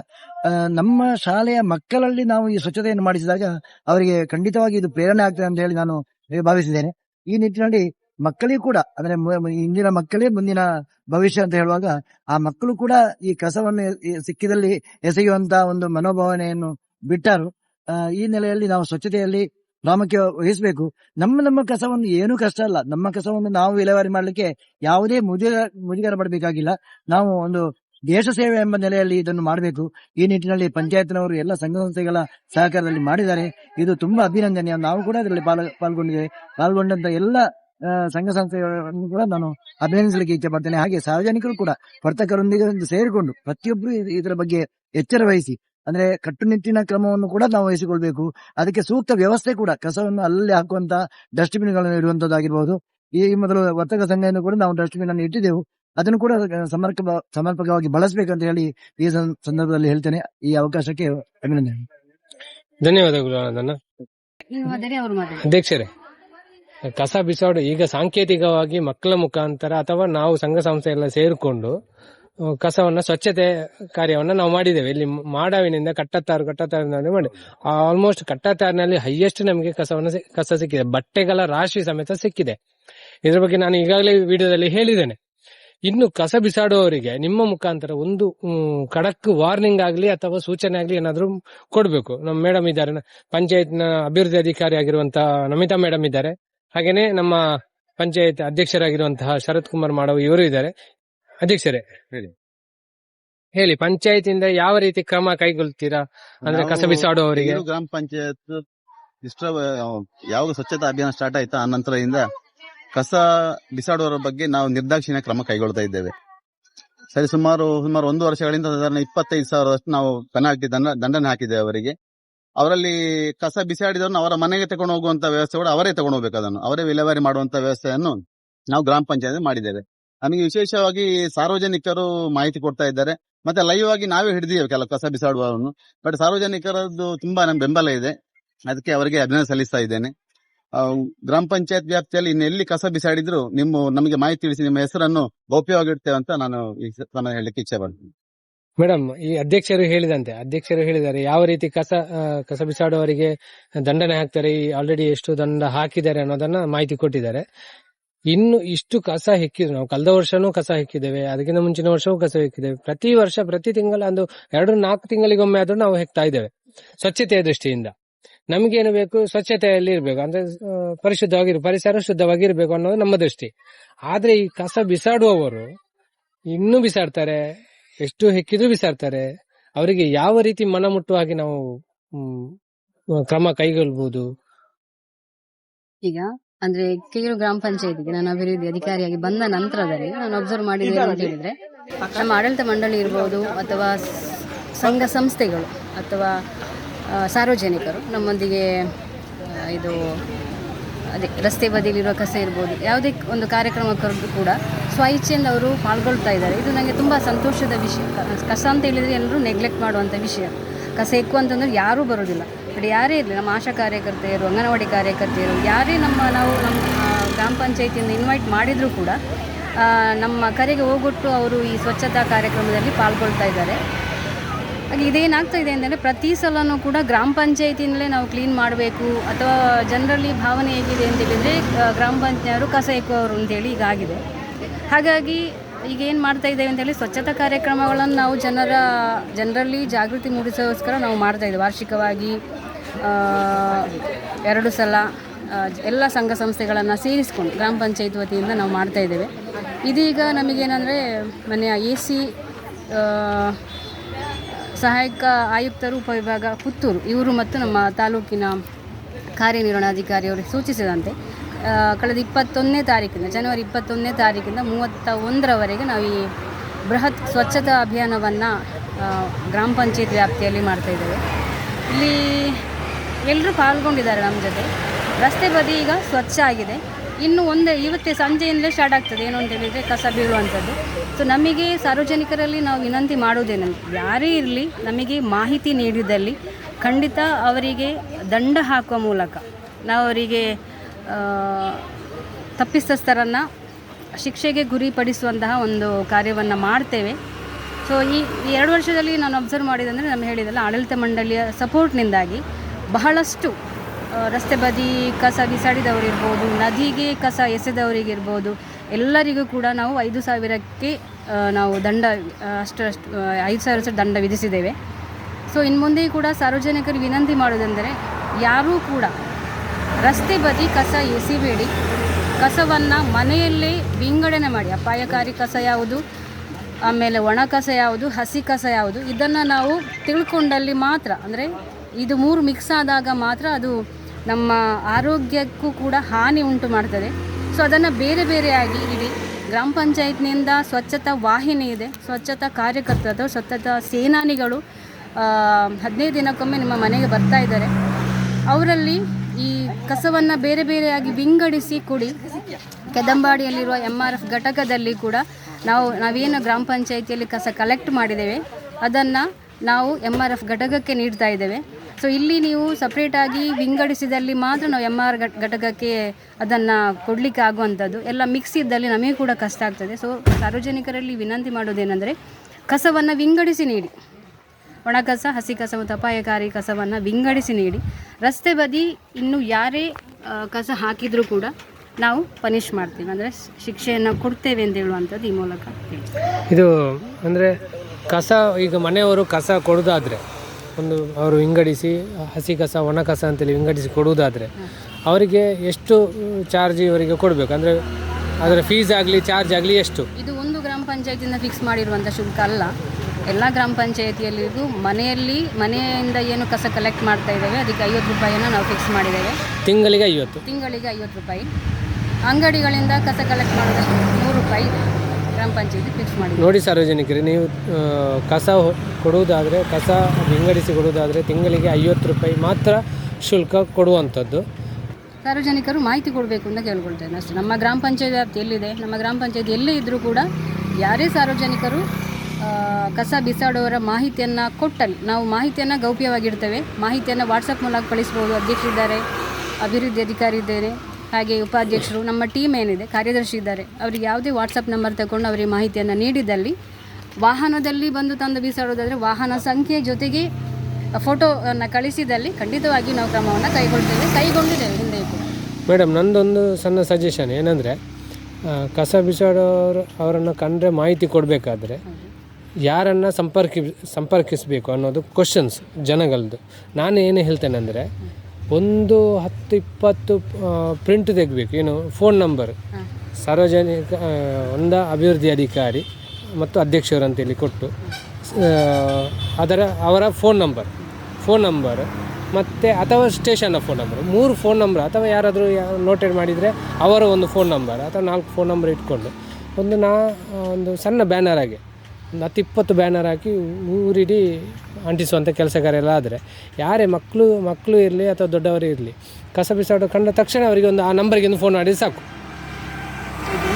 Speaker 6: ಆ, ನಮ್ಮ ಶಾಲೆಯ ಮಕ್ಕಳಲ್ಲಿ ನಾವು ಈ ಸ್ವಚ್ಛತೆಯನ್ನು ಮಾಡಿಸಿದಾಗ ಅವರಿಗೆ ಖಂಡಿತವಾಗಿ ಇದು ಪ್ರೇರಣೆ ಆಗ್ತದೆ ಅಂತ ಹೇಳಿ ನಾನು ಭಾವಿಸಿದ್ದೇನೆ. ಈ ನಿಟ್ಟಿನಲ್ಲಿ ಮಕ್ಕಳಿಗೂ ಕೂಡ, ಅಂದ್ರೆ ಇಂದಿನ ಮಕ್ಕಳೇ ಮುಂದಿನ ಭವಿಷ್ಯ ಅಂತ ಹೇಳುವಾಗ, ಆ ಮಕ್ಕಳು ಕೂಡ ಈ ಕಸವನ್ನು ಸಿಕ್ಕಿದಲ್ಲಿ ಎಸೆಯುವಂತ ಒಂದು ಮನೋಭಾವನೆಯನ್ನು ಬಿಟ್ಟರು. ಈ ನೆಲೆಯಲ್ಲಿ ನಾವು ಸ್ವಚ್ಛತೆಯಲ್ಲಿ ಪ್ರಾಮುಖ್ಯ ವಹಿಸಬೇಕು. ನಮ್ಮ ನಮ್ಮ ಕಸವನ್ನು ಏನು ಕಷ್ಟ ಅಲ್ಲ. ನಮ್ಮ ಕಸವನ್ನು ನಾವು ವಿಲೇವಾರಿ ಮಾಡಲಿಕ್ಕೆ ಯಾವುದೇ ಮುಜುಗರ ಮುಜುಗರ ಪಡಬೇಕಾಗಿಲ್ಲ. ನಾವು ಒಂದು ದೇಶ ಸೇವೆ ಎಂಬ ನೆಲೆಯಲ್ಲಿ ಇದನ್ನು ಮಾಡಬೇಕು. ಈ ನಿಟ್ಟಿನಲ್ಲಿ ಪಂಚಾಯತ್ನವರು ಎಲ್ಲ ಸಂಘ ಸಂಸ್ಥೆಗಳ ಸಹಕಾರದಲ್ಲಿ ಮಾಡಿದ್ದಾರೆ. ಇದು ತುಂಬಾ ಅಭಿನಂದನೀಯ, ನಾವು ಕೂಡ ಅದರಲ್ಲಿ ಪಾಲ್, ಪಾಲ್ಗೊಂಡಿದ್ದೇವೆ. ಪಾಲ್ಗೊಂಡಂತ ಎಲ್ಲ ಸಂಘ ಸಂಸ್ಥೆಗಳನ್ನು ಕೂಡ ನಾನು ಅಭಿನಂದಿಸಲಿಕ್ಕೆ ಇಚ್ಛೆ ಪಡ್ತೇನೆ ಹಾಗೆ ಸಾರ್ವಜನಿಕರು ಕೂಡ ವರ್ತಕರೊಂದಿಗೆ ಸೇರಿಕೊಂಡು ಪ್ರತಿಯೊಬ್ಬರು ಇದರ ಬಗ್ಗೆ ಎಚ್ಚರ ವಹಿಸಿ ಅಂದ್ರೆ ಕಟ್ಟುನಿಟ್ಟಿನ ಕ್ರಮವನ್ನು ಕೂಡ ನಾವು ವಹಿಸಿಕೊಳ್ಬೇಕು. ಅದಕ್ಕೆ ಸೂಕ್ತ ವ್ಯವಸ್ಥೆ ಕೂಡ ಕಸವನ್ನು ಅಲ್ಲಿ ಹಾಕುವಂತ ಡಸ್ಟ್ಬಿನ್ಗಳನ್ನು ಇಡುವಂತದ್ದಾಗಿರಬಹುದು ಈ ಮೊದಲು ವರ್ತಕ ಸಂಘವನ್ನು ಕೂಡ ನಾವು ಡಸ್ಟ್ಬಿನ್ ಅನ್ನು ಇಟ್ಟಿದ್ದೆವು. ಅದನ್ನು ಕೂಡ ಸಮರ್ಪಕ ಸಮರ್ಪಕವಾಗಿ ಬಳಸಬೇಕಂತ ಹೇಳಿ ಈ ಸಂದರ್ಭದಲ್ಲಿ ಹೇಳ್ತೇನೆ. ಈ ಅವಕಾಶಕ್ಕೆ ಅಭಿನಂದನೆ.
Speaker 1: ಧನ್ಯವಾದಗಳು ಅಧ್ಯಕ್ಷರೇ. ಕಸ ಬಿಸಾಡು ಈಗ ಸಾಂಕೇತಿಕವಾಗಿ ಮಕ್ಕಳ ಮುಖಾಂತರ ಅಥವಾ ನಾವು ಸಂಘ ಸಂಸ್ಥೆ ಎಲ್ಲ ಸೇರಿಕೊಂಡು ಕಸವನ್ನ ಸ್ವಚ್ಛತೆ ಕಾರ್ಯವನ್ನ ನಾವು ಮಾಡಿದ್ದೇವೆ. ಇಲ್ಲಿ ಮಾಡಾವಿನಿಂದ ಕಟ್ಟತ್ತಾರು ಕಟ್ಟತ್ತಾರಿನಲ್ಲಿ ಮಾಡಿ. ಆಲ್ಮೋಸ್ಟ್ ಕಟ್ಟತ್ತಾರಿನಲ್ಲಿ ಹೈಯೆಸ್ಟ್ ನಮಗೆ ಕಸವನ್ನ ಕಸ ಸಿಕ್ಕಿದೆ. ಬಟ್ಟೆಗಳ ರಾಶಿ ಸಮೇತ ಸಿಕ್ಕಿದೆ. ಇದ್ರ ಬಗ್ಗೆ ನಾನು ಈಗಾಗಲೇ ವಿಡಿಯೋದಲ್ಲಿ ಹೇಳಿದ್ದೇನೆ. ಇನ್ನು ಕಸ ಬಿಸಾಡುವವರಿಗೆ ನಿಮ್ಮ ಮುಖಾಂತರ ಒಂದು ಖಡಕ್ ವಾರ್ನಿಂಗ್ ಆಗ್ಲಿ ಅಥವಾ ಸೂಚನೆ ಆಗ್ಲಿ ಏನಾದರೂ ಕೊಡ್ಬೇಕು. ನಮ್ಮ ಮೇಡಮ್ ಇದ್ದಾರೆ. ಪಂಚಾಯತ್ನ ಅಭಿವೃದ್ಧಿ ಅಧಿಕಾರಿ ಆಗಿರುವಂತ ನಮಿತಾ ಮೇಡಮ್ ಇದ್ದಾರೆ. ಹಾಗೇನೆ ನಮ್ಮ ಪಂಚಾಯತ್ ಅಧ್ಯಕ್ಷರಾಗಿರುವಂತಹ ಶರತ್ ಕುಮಾರ್ ಮಾಡವ್ ಇವರು ಇದ್ದಾರೆ. ಅಧ್ಯಕ್ಷರೇ
Speaker 4: ಹೇಳಿ.
Speaker 1: ಹೇಳಿ ಪಂಚಾಯತಿಂದ ಯಾವ ರೀತಿ ಕ್ರಮ ಕೈಗೊಳ್ತೀರಾ? ಅಂದ್ರೆ ಕಸ
Speaker 7: ನಾವು
Speaker 1: ಬಿಸಾಡುವವರಿಗೆ
Speaker 7: ಗ್ರಾಮ ಪಂಚಾಯತ್ ಇಷ್ಟ ಯಾವಾಗ ಸ್ವಚ್ಛತಾ ಅಭಿಯಾನ ಸ್ಟಾರ್ಟ್ ಆಯ್ತಾ? ಆ ನಂತರದಿಂದ ಕಸ ಬಿಸಾಡುವವರ ಬಗ್ಗೆ ನಾವು ನಿರ್ದಾಕ್ಷಿಣ್ಯ ಕ್ರಮ ಕೈಗೊಳ್ತಾ ಇದ್ದೇವೆ. ಸರಿ ಸುಮಾರು ಸುಮಾರು ಒಂದು ವರ್ಷಗಳಿಂದ ಸಾಧಾರಣ ಇಪ್ಪತ್ತೈದು ಸಾವಿರದಷ್ಟು ನಾವು ಪೆನಾಲ್ಟಿ ದಂಡ ದಂಡನೆ ಹಾಕಿದ್ದೇವೆ ಅವರಿಗೆ. ಅವರಲ್ಲಿ ಕಸ ಬಿಸಾಡಿದವರನ್ನು ಅವರ ಮನೆಗೆ ತಗೊಂಡು ಹೋಗುವಂತ ವ್ಯವಸ್ಥೆ ಕೂಡ ಅವರೇ ತಗೊಂಡು ಹೋಗ್ಬೇಕು ಅದನ್ನು. ಅವರೇ ವಿಲೇವಾರಿ ಮಾಡುವಂತ ವ್ಯವಸ್ಥೆಯನ್ನು ನಾವು ಗ್ರಾಮ ಪಂಚಾಯತ್ ಮಾಡಿದ್ದೇವೆ. ನಮಗೆ ವಿಶೇಷವಾಗಿ ಸಾರ್ವಜನಿಕರು ಮಾಹಿತಿ ಕೊಡ್ತಾ ಇದ್ದಾರೆ. ಮತ್ತೆ ಲೈವ್ ಆಗಿ ನಾವೇ ಹಿಡಿದಿದ್ದೇವೆ ಕೆಲವು ಕಸ ಬಿಸಾಡುವವರನ್ನು. ಬಟ್ ಸಾರ್ವಜನಿಕರದ್ದು ತುಂಬಾ ನಮ್ಗೆ ಬೆಂಬಲ ಇದೆ. ಅದಕ್ಕೆ ಅವರಿಗೆ ಅಭಿನಂದನೆ ಸಲ್ಲಿಸ್ತಾ ಇದ್ದೇನೆ. ಗ್ರಾಮ ಪಂಚಾಯತ್ ವ್ಯಾಪ್ತಿಯಲ್ಲಿ ಇನ್ನು ಎಲ್ಲಿ ಕಸ ಬಿಸಾಡಿದ್ರು ನಿಮ್ಮ, ನಮಗೆ ಮಾಹಿತಿ ತಿಳಿಸಿ ನಿಮ್ಮ ಹೆಸರನ್ನು ಗೌಪ್ಯವಾಗಿಡ್ತೇವೆ ಅಂತ ನಾನು ಈ ಸಮಯ ಹೇಳಲಿಕ್ಕೆ ಇಚ್ಛೆ ಪಡ್ತೀನಿ.
Speaker 1: ಮೇಡಮ್ ಈ ಅಧ್ಯಕ್ಷರು ಹೇಳಿದಂತೆ ಅಧ್ಯಕ್ಷರು ಹೇಳಿದ್ದಾರೆ ಯಾವ ರೀತಿ ಕಸ ಕಸ ಬಿಸಾಡುವವರಿಗೆ ದಂಡನೆ ಹಾಕ್ತಾರೆ ಈ ಆಲ್ರೆಡಿ ಎಷ್ಟು ದಂಡ ಹಾಕಿದ್ದಾರೆ ಅನ್ನೋದನ್ನ ಮಾಹಿತಿ ಕೊಟ್ಟಿದ್ದಾರೆ. ಇನ್ನು ಇಷ್ಟು ಕಸ ಹೆಕ್ಕಿದ್ರು ನಾವು ಕಳೆದ ವರ್ಷನೂ ಕಸ ಹೆಕ್ಕಿದ್ದೇವೆ ಅದಕ್ಕಿಂತ ಮುಂಚಿನ ವರ್ಷವೂ ಕಸ ಹೆಕ್ಕಿದ್ದೇವೆ. ಪ್ರತಿ ವರ್ಷ ಪ್ರತಿ ತಿಂಗಳ ಒಂದು ಎರಡು ನಾಲ್ಕು ತಿಂಗಳಿಗೊಮ್ಮೆ ಆದ್ರೂ ನಾವು ಹೆಕ್ತಾ ಇದ್ದೇವೆ ಸ್ವಚ್ಛತೆಯ ದೃಷ್ಟಿಯಿಂದ. ನಮಗೇನು ಬೇಕು? ಸ್ವಚ್ಛತೆಯಲ್ಲಿ ಇರಬೇಕು ಅಂದ್ರೆ ಆ, ಪರಿಶುದ್ಧವಾಗಿರು ಪರಿಸರ ಶುದ್ಧವಾಗಿರ್ಬೇಕು ಅನ್ನೋದು ನಮ್ಮ ದೃಷ್ಟಿ. ಆದ್ರೆ ಈ ಕಸ ಬಿಸಾಡುವವರು ಇನ್ನೂ ಬಿಸಾಡ್ತಾರೆ ಎಷ್ಟು ಹೆಕ್ಕಿದ್ರು ಬಿಸಾಡ್ತಾರೆ. ಅವರಿಗೆ ಯಾವ ರೀತಿ ಮನ ಮುಟ್ಟುವ ಹಾಗೆ ನಾವು ಹ್ಮ್, ಕ್ರಮ ಕೈಗೊಳ್ಬಹುದು?
Speaker 8: ಈಗ ಅಂದ್ರೆ ಕೀರು ಗ್ರಾಮ ಪಂಚಾಯತಿಗೆ ನಾನು ಅಭಿವೃದ್ಧಿ ಅಧಿಕಾರಿಯಾಗಿ ಬಂದ ನಂತರದಲ್ಲಿ ನಾನು ಅಬ್ಸರ್ವ್ ಮಾಡಿದ್ದೇನೆ ಅಂತ ಹೇಳಿದ್ರೆ ನಮ್ಮ ಆಡಳಿತ ಮಂಡಳಿ ಇರ್ಬೋದು ಅಥವಾ ಸಂಘ ಸಂಸ್ಥೆಗಳು ಅಥವಾ ಸಾರ್ವಜನಿಕರು ನಮ್ಮೊಂದಿಗೆ ಇದು ಅದೇ ರಸ್ತೆ ಬದಿಯಲ್ಲಿರುವ ಕಸ ಇರ್ಬೋದು ಯಾವುದೇ ಒಂದು ಕಾರ್ಯಕ್ರಮ ಕರೆದು ಕೂಡ ಸ್ವಇಚ್ಛೆಯಿಂದ ಅವರು ಪಾಲ್ಗೊಳ್ತಾ ಇದ್ದಾರೆ. ಇದು ನನಗೆ ತುಂಬ ಸಂತೋಷದ ವಿಷಯ. ಕಸ ಅಂತ ಹೇಳಿದರೆ ಎಲ್ಲರೂ ನೆಗ್ಲೆಕ್ಟ್ ಮಾಡುವಂಥ ವಿಷಯ. ಕಸ ಎಕ್ಕು ಅಂತಂದ್ರೆ ಯಾರೂ ಬರೋದಿಲ್ಲ. ಬಟ್ ಯಾರೇ ಇರಲಿ, ನಮ್ಮ ಆಶಾ ಕಾರ್ಯಕರ್ತೆಯರು, ಅಂಗನವಾಡಿ ಕಾರ್ಯಕರ್ತೆಯರು, ಯಾರೇ ನಮ್ಮ, ನಾವು ನಮ್ಮ ಗ್ರಾಮ ಪಂಚಾಯತಿಯಿಂದ ಇನ್ವೈಟ್ ಮಾಡಿದರೂ ಕೂಡ ನಮ್ಮ ಕರೆಗೆ ಹೋಗೊಟ್ಟು ಅವರು ಈ ಸ್ವಚ್ಛತಾ ಕಾರ್ಯಕ್ರಮದಲ್ಲಿ ಪಾಲ್ಗೊಳ್ತಾ ಇದ್ದಾರೆ. ಹಾಗೆ ಇದೇನಾಗ್ತಾ ಇದೆ ಅಂತಂದರೆ ಪ್ರತಿ ಸಲವೂ ಕೂಡ ಗ್ರಾಮ ಪಂಚಾಯತಿನಲ್ಲೇ ನಾವು ಕ್ಲೀನ್ ಮಾಡಬೇಕು ಅಥವಾ ಜನರಲ್ಲಿ ಭಾವನೆ ಹೇಗಿದೆ ಅಂತ ಹೇಳಿದರೆ ಗ್ರಾಮ ಪಂಚಾಯರು ಕಸ ಎಕ್ಕುವವರು ಅಂತೇಳಿ ಈಗ ಆಗಿದೆ. ಹಾಗಾಗಿ ಈಗ ಏನು ಮಾಡ್ತಾ ಇದ್ದೇವೆ ಅಂತೇಳಿ ಸ್ವಚ್ಛತಾ ಕಾರ್ಯಕ್ರಮಗಳನ್ನು ನಾವು ಜನರ, ಜನರಲ್ಲಿ ಜಾಗೃತಿ ಮೂಡಿಸೋಸ್ಕರ ನಾವು ಮಾಡ್ತಾ ಇದ್ದೇವೆ. ವಾರ್ಷಿಕವಾಗಿ ಎರಡು ಸಲ ಎಲ್ಲ ಸಂಘ ಸಂಸ್ಥೆಗಳನ್ನು ಸೇರಿಸ್ಕೊಂಡು ಗ್ರಾಮ ಪಂಚಾಯತ್ ವತಿಯಿಂದ ನಾವು ಮಾಡ್ತಾ ಇದ್ದೇವೆ. ಇದೀಗ ನಮಗೇನಂದರೆ ಮನೆಯ ಎ ಸಿ ಸಹಾಯಕ ಆಯುಕ್ತರು, ಉಪವಿಭಾಗ ಪುತ್ತೂರು ಇವರು ಮತ್ತು ನಮ್ಮ ತಾಲೂಕಿನ ಕಾರ್ಯನಿರ್ವಹಣಾಧಿಕಾರಿಯವರು ಸೂಚಿಸಿದಂತೆ ಕಳೆದ ಇಪ್ಪತ್ತೊಂದನೇ ತಾರೀಕಿಂದ, ಜನವರಿ ಇಪ್ಪತ್ತೊಂದನೇ ತಾರೀಕಿಂದ ಮೂವತ್ತ ಒಂದರವರೆಗೆ ನಾವು ಈ ಬೃಹತ್ ಸ್ವಚ್ಛತಾ ಅಭಿಯಾನವನ್ನು ಗ್ರಾಮ ಪಂಚಾಯತ್ ವ್ಯಾಪ್ತಿಯಲ್ಲಿ ಮಾಡ್ತಾಯಿದ್ದೇವೆ ಇಲ್ಲಿ ಎಲ್ಲರೂ ಪಾಲ್ಗೊಂಡಿದ್ದಾರೆ ನಮ್ಮ ಜೊತೆ. ರಸ್ತೆ ಬದಿ ಈಗ ಸ್ವಚ್ಛ ಆಗಿದೆ. ಇನ್ನು ಒಂದೇ, ಇವತ್ತೇ ಸಂಜೆಯಿಂದಲೇ ಸ್ಟಾರ್ಟ್ ಆಗ್ತದೆ. ಏನು ಅಂತ ಹೇಳಿದರೆ ಕಸ ಬೀಳುವಂಥದ್ದು. ಸೊ ನಮಗೆ ಸಾರ್ವಜನಿಕರಲ್ಲಿ ನಾವು ವಿನಂತಿ ಮಾಡುವುದೇನಂತ ಯಾರೇ ಇರಲಿ, ನಮಗೆ ಮಾಹಿತಿ ನೀಡಿದಲ್ಲಿ ಖಂಡಿತ ಅವರಿಗೆ ದಂಡ ಹಾಕುವ ಮೂಲಕ ನಾವು ಅವರಿಗೆ ತಪ್ಪಿತಸ್ಥರನ್ನು ಶಿಕ್ಷೆಗೆ ಗುರಿಪಡಿಸುವಂತಹ ಒಂದು ಕಾರ್ಯವನ್ನು ಮಾಡ್ತೇವೆ. ಸೊ ಈ ಎರಡು ವರ್ಷದಲ್ಲಿ ನಾನು ಅಬ್ಸರ್ವ್ ಮಾಡಿದಂದರೆ ನಾನು ಹೇಳಿದಲ್ಲ ಆಡಳಿತ ಮಂಡಳಿಯ ಸಪೋರ್ಟ್ನಿಂದಾಗಿ ಬಹಳಷ್ಟು ರಸ್ತೆ ಬದಿ ಕಸ ಬಿಸಾಡಿದವರಿರ್ಬೋದು ನದಿಗೆ ಕಸ ಎಸೆದವರಿಗಿರ್ಬೋದು ಎಲ್ಲರಿಗೂ ಕೂಡ ನಾವು ಐದು ಸಾವಿರಕ್ಕೆ ನಾವು ದಂಡ ಆ, ಅಷ್ಟು ಅಷ್ಟು ಆ, ಐದು ಸಾವಿರ ದಂಡ ವಿಧಿಸಿದ್ದೇವೆ. ಸೊ ಇನ್ನು ಮುಂದೆ ಕೂಡ ಸಾರ್ವಜನಿಕರಿಗೆ ವಿನಂತಿ ಮಾಡೋದೆಂದರೆ ಯಾರೂ ಕೂಡ ರಸ್ತೆ ಬದಿ ಕಸ ಎಸಿಬೇಡಿ. ಕಸವನ್ನು ಮನೆಯಲ್ಲೇ ವಿಂಗಡಣೆ ಮಾಡಿ. ಅಪಾಯಕಾರಿ ಕಸ ಯಾವುದು? ಆಮೇಲೆ ಒಣ ಕಸ ಯಾವುದು? ಹಸಿ ಕಸ ಯಾವುದು? ಇದನ್ನು ನಾವು ತಿಳ್ಕೊಂಡಲ್ಲಿ ಮಾತ್ರ, ಅಂದರೆ ಇದು ಮೂರು ಮಿಕ್ಸ್ ಆದಾಗ ಮಾತ್ರ ಅದು ನಮ್ಮ ಆರೋಗ್ಯಕ್ಕೂ ಕೂಡ ಹಾನಿ ಉಂಟು ಮಾಡ್ತದೆ. ಸೊ ಅದನ್ನು ಬೇರೆ ಬೇರೆಯಾಗಿ ಇಡಿ. ಗ್ರಾಮ ಪಂಚಾಯತ್ನಿಂದ ಸ್ವಚ್ಛತಾ ವಾಹಿನಿ ಇದೆ. ಸ್ವಚ್ಛತಾ ಕಾರ್ಯಕರ್ತರು, ಸ್ವಚ್ಛತಾ ಸೇನಾನಿಗಳು ಹದಿನೈದು ದಿನಕ್ಕೊಮ್ಮೆ ನಿಮ್ಮ ಮನೆಗೆ ಬರ್ತಾ ಇದ್ದಾರೆ. ಅವರಲ್ಲಿ ಈ ಕಸವನ್ನು ಬೇರೆ ಬೇರೆಯಾಗಿ ವಿಂಗಡಿಸಿ ಕೊಡಿ. ಕೆದಂಬಾಡಿಯಲ್ಲಿರುವ ಎಂ ಆರ್ ಎಫ್ ಘಟಕದಲ್ಲಿ ಕೂಡ ನಾವು, ನಾವೇನು ಗ್ರಾಮ ಪಂಚಾಯಿತಿಯಲ್ಲಿ ಕಸ ಕಲೆಕ್ಟ್ ಮಾಡಿದ್ದೇವೆ, ಅದನ್ನು ನಾವು ಎಂ ಆರ್ ಎಫ್ ಘಟಕಕ್ಕೆ ನೀಡ್ತಾ ಇದ್ದೇವೆ. ಸೊ ಇಲ್ಲಿ ನೀವು ಸಪ್ರೇಟಾಗಿ ವಿಂಗಡಿಸಿದಲ್ಲಿ ಮಾತ್ರ ನಾವು ಎಂ ಆರ್ ಘಟಕಕ್ಕೆ ಅದನ್ನು ಕೊಡಲಿಕ್ಕೆ ಆಗುವಂಥದ್ದು. ಎಲ್ಲ ಮಿಕ್ಸ್ ಇದ್ದಲ್ಲಿ ನಮಗೆ ಕೂಡ ಕಷ್ಟ ಆಗ್ತದೆ. ಸೊ ಸಾರ್ವಜನಿಕರಲ್ಲಿ ವಿನಂತಿ ಮಾಡೋದೇನೆಂದರೆ ಕಸವನ್ನು ವಿಂಗಡಿಸಿ ನೀಡಿ. ಒಣ ಕಸ ಹಸಿ ಕಸ ಮತ್ತು ಅಪಾಯಕಾರಿ ಕಸವನ್ನು ವಿಂಗಡಿಸಿ ನೀಡಿ. ರಸ್ತೆ ಬದಿ ಇನ್ನು ಯಾರೇ ಕಸ ಹಾಕಿದರೂ ಕೂಡ ನಾವು ಪನಿಷ್ ಮಾಡ್ತೀವಿ. ಅಂದರೆ ಶಿಕ್ಷೆಯನ್ನು ಕೊಡ್ತೇವೆ ಅಂತ ಹೇಳುವಂಥದ್ದು ಈ ಮೂಲಕ
Speaker 1: ಇದು ಅಂದರೆ ಕಸ ಈಗ ಮನೆಯವರು ಕಸ ಕೊಡೋದಾದರೆ ಒಂದು ಅವರು ವಿಂಗಡಿಸಿ ಹಸಿ ಕಸ ಒಣ ಕಸ ಅಂತೇಳಿ ವಿಂಗಡಿಸಿ ಕೊಡುವುದಾದರೆ ಅವರಿಗೆ ಎಷ್ಟು ಚಾರ್ಜ್ ಇವರಿಗೆ ಕೊಡಬೇಕು? ಅಂದರೆ ಅದರ ಫೀಸ್ ಆಗಲಿ ಚಾರ್ಜ್ ಆಗಲಿ ಎಷ್ಟು?
Speaker 8: ಇದು ಒಂದು ಗ್ರಾಮ ಪಂಚಾಯತಿಯಿಂದ ಫಿಕ್ಸ್ ಮಾಡಿರುವಂಥ ಶುಲ್ಕ ಅಲ್ಲ. ಎಲ್ಲ ಗ್ರಾಮ ಪಂಚಾಯತಿಯಲ್ಲಿಗೂ ಮನೆಯಲ್ಲಿ ಮನೆಯಿಂದ ಏನು ಕಸ ಕಲೆಕ್ಟ್ ಮಾಡ್ತಾ ಇದ್ದೇವೆ ಅದಕ್ಕೆ ಐವತ್ತು ರೂಪಾಯಿಯನ್ನು ನಾವು ಫಿಕ್ಸ್ ಮಾಡಿದ್ದೇವೆ.
Speaker 1: ತಿಂಗಳಿಗೆ ಐವತ್ತು.
Speaker 8: ತಿಂಗಳಿಗೆ ಐವತ್ತು ರೂಪಾಯಿ. ಅಂಗಡಿಗಳಿಂದ ಕಸ ಕಲೆಕ್ಟ್ ಮಾಡೋದಕ್ಕೆ ನೂರು ರೂಪಾಯಿ ಗ್ರಾಮ ಪಂಚಾಯತಿ ಫಿಕ್ಸ್ ಮಾಡಿ
Speaker 1: ನೋಡಿ ಸಾರ್ವಜನಿಕರೇ ನೀವು ಆ, ಕಸ ಹೊ- ಕೊಡುವುದಾದರೆ ಕಸ ವಿಂಗಡಿಸಿ ಕೊಡುವುದಾದರೆ ತಿಂಗಳಿಗೆ ಐವತ್ತು ರೂಪಾಯಿ ಮಾತ್ರ ಶುಲ್ಕ ಕೊಡುವಂಥದ್ದು.
Speaker 8: ಸಾರ್ವಜನಿಕರು ಮಾಹಿತಿ ಕೊಡಬೇಕು ಅಂತ ಕೇಳ್ಕೊಳ್ತೇನೆ ಅಷ್ಟೇ. ನಮ್ಮ ಗ್ರಾಮ ಪಂಚಾಯತ್ ವ್ಯಾಪ್ತಿ ಎಲ್ಲಿದೆ ನಮ್ಮ ಗ್ರಾಮ ಪಂಚಾಯತ್ ಎಲ್ಲೇ ಇದ್ದರೂ ಕೂಡ ಯಾರೇ ಸಾರ್ವಜನಿಕರು ಕಸ ಬಿಸಾಡುವವರ ಮಾಹಿತಿಯನ್ನು ಕೊಟ್ಟಲ್ಲಿ ನಾವು ಮಾಹಿತಿಯನ್ನು ಗೌಪ್ಯವಾಗಿಡ್ತೇವೆ. ಮಾಹಿತಿಯನ್ನು ವಾಟ್ಸಪ್ ಮೂಲಕ ಕಳಿಸ್ಬೋದು. ಅಧ್ಯಕ್ಷರಿದ್ದಾರೆ ಅಭಿವೃದ್ಧಿ ಅಧಿಕಾರಿ ಇದ್ದಾರೆ ಹಾಗೆ ಉಪಾಧ್ಯಕ್ಷರು ನಮ್ಮ ಟೀಮ್ ಏನಿದೆ ಕಾರ್ಯದರ್ಶಿ ಇದ್ದಾರೆ. ಅವರಿಗೆ ಯಾವುದೇ ವಾಟ್ಸಪ್ ನಂಬರ್ ತಗೊಂಡು ಅವರಿಗೆ ಮಾಹಿತಿಯನ್ನು ನೀಡಿದಲ್ಲಿ ವಾಹನದಲ್ಲಿ ಬಂದು ತಂದು ಬೀಸಾಡೋದಾದರೆ ವಾಹನ ಸಂಖ್ಯೆ ಜೊತೆಗೆ ಫೋಟೋವನ್ನು ಕಳಿಸಿದಲ್ಲಿ ಖಂಡಿತವಾಗಿ ನಾವು ಕ್ರಮವನ್ನು ಕೈಗೊಳ್ತೇವೆ. ಕೈಗೊಂಡಿದ್ದೇವೆ ಹಿಂದೆ
Speaker 1: ಮೇಡಮ್ ನಂದೊಂದು ಸಣ್ಣ ಸಜೆಷನ್ ಏನಂದರೆ ಕಸ ಬಿಸಾಡೋರು ಅವರನ್ನು ಕಂಡ್ರೆ ಮಾಹಿತಿ ಕೊಡಬೇಕಾದ್ರೆ ಯಾರನ್ನು ಸಂಪರ್ಕಿ ಸಂಪರ್ಕಿಸಬೇಕು ಅನ್ನೋದು ಕ್ವಶನ್ಸ್ ಜನಗಳದ್ದು ನಾನು ಏನು ಹೇಳ್ತೇನೆ ಅಂದರೆ ಒಂದು ಹತ್ತು ಇಪ್ಪತ್ತು ಪ್ರಿಂಟ್ ತೆಗಬೇಕು. ಏನು ಫೋನ್ ನಂಬರ್ ಸಾರ್ವಜನಿಕ ಒಂದ ಅಭಿವೃದ್ಧಿ ಅಧಿಕಾರಿ ಮತ್ತು ಅಧ್ಯಕ್ಷರು ಅಂತೇಳಿ ಕೊಟ್ಟು ಅದರ ಅವರ ಫೋನ್ ನಂಬರ್ ಫೋನ್ ನಂಬರ್ ಮತ್ತು ಅಥವಾ ಸ್ಟೇಷನ್ನ ಫೋನ್ ನಂಬರ್ ಮೂರು ಫೋನ್ ನಂಬರ್ ಅಥವಾ ಯಾರಾದರೂ ನೋಟೆಡ್ ಮಾಡಿದರೆ ಅವರ ಒಂದು ಫೋನ್ ನಂಬರ್ ಅಥವಾ ನಾಲ್ಕು ಫೋನ್ ನಂಬರ್ ಇಟ್ಕೊಂಡು ಒಂದು ನಾ ಒಂದು ಸಣ್ಣ ಬ್ಯಾನರ್ ಆಗಿ ಒಂದು ಹತ್ತು ಇಪ್ಪತ್ತು ಬ್ಯಾನರ್ ಹಾಕಿ ಊರಿಡೀ ಅಂಟಿಸುವಂಥ ಕೆಲಸಗಾರೆಲ್ಲ ಕಾರ್ಯ ಎಲ್ಲ ಆದರೆ ಯಾರೇ ಮಕ್ಕಳು ಮಕ್ಕಳು ಇರಲಿ ಅಥವಾ ದೊಡ್ಡವರೇ ಇರಲಿ ಕಸ ಬಿಸಾಡೋ ಕಂಡ ತಕ್ಷಣ ಅವರಿಗೆ ಒಂದು ಆ ನಂಬರ್ಗೆ ಒಂದು ಫೋನ್ ಮಾಡಿ ಸಾಕು.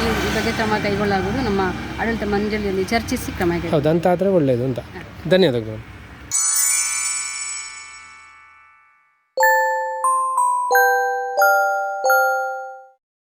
Speaker 8: ಈ ಬಗ್ಗೆ ಕ್ರಮ ಕೈಗೊಳ್ಳಲಾಗುವುದು. ನಮ್ಮ ಆಡಳಿತ ಮಂಡಳಿಯಲ್ಲಿ ಚರ್ಚಿಸಿ ಕ್ರಮ.
Speaker 1: ಹೌದು ಅಂತ ಆದರೆ ಒಳ್ಳೆಯದು ಅಂತ. ಧನ್ಯವಾದಗಳು.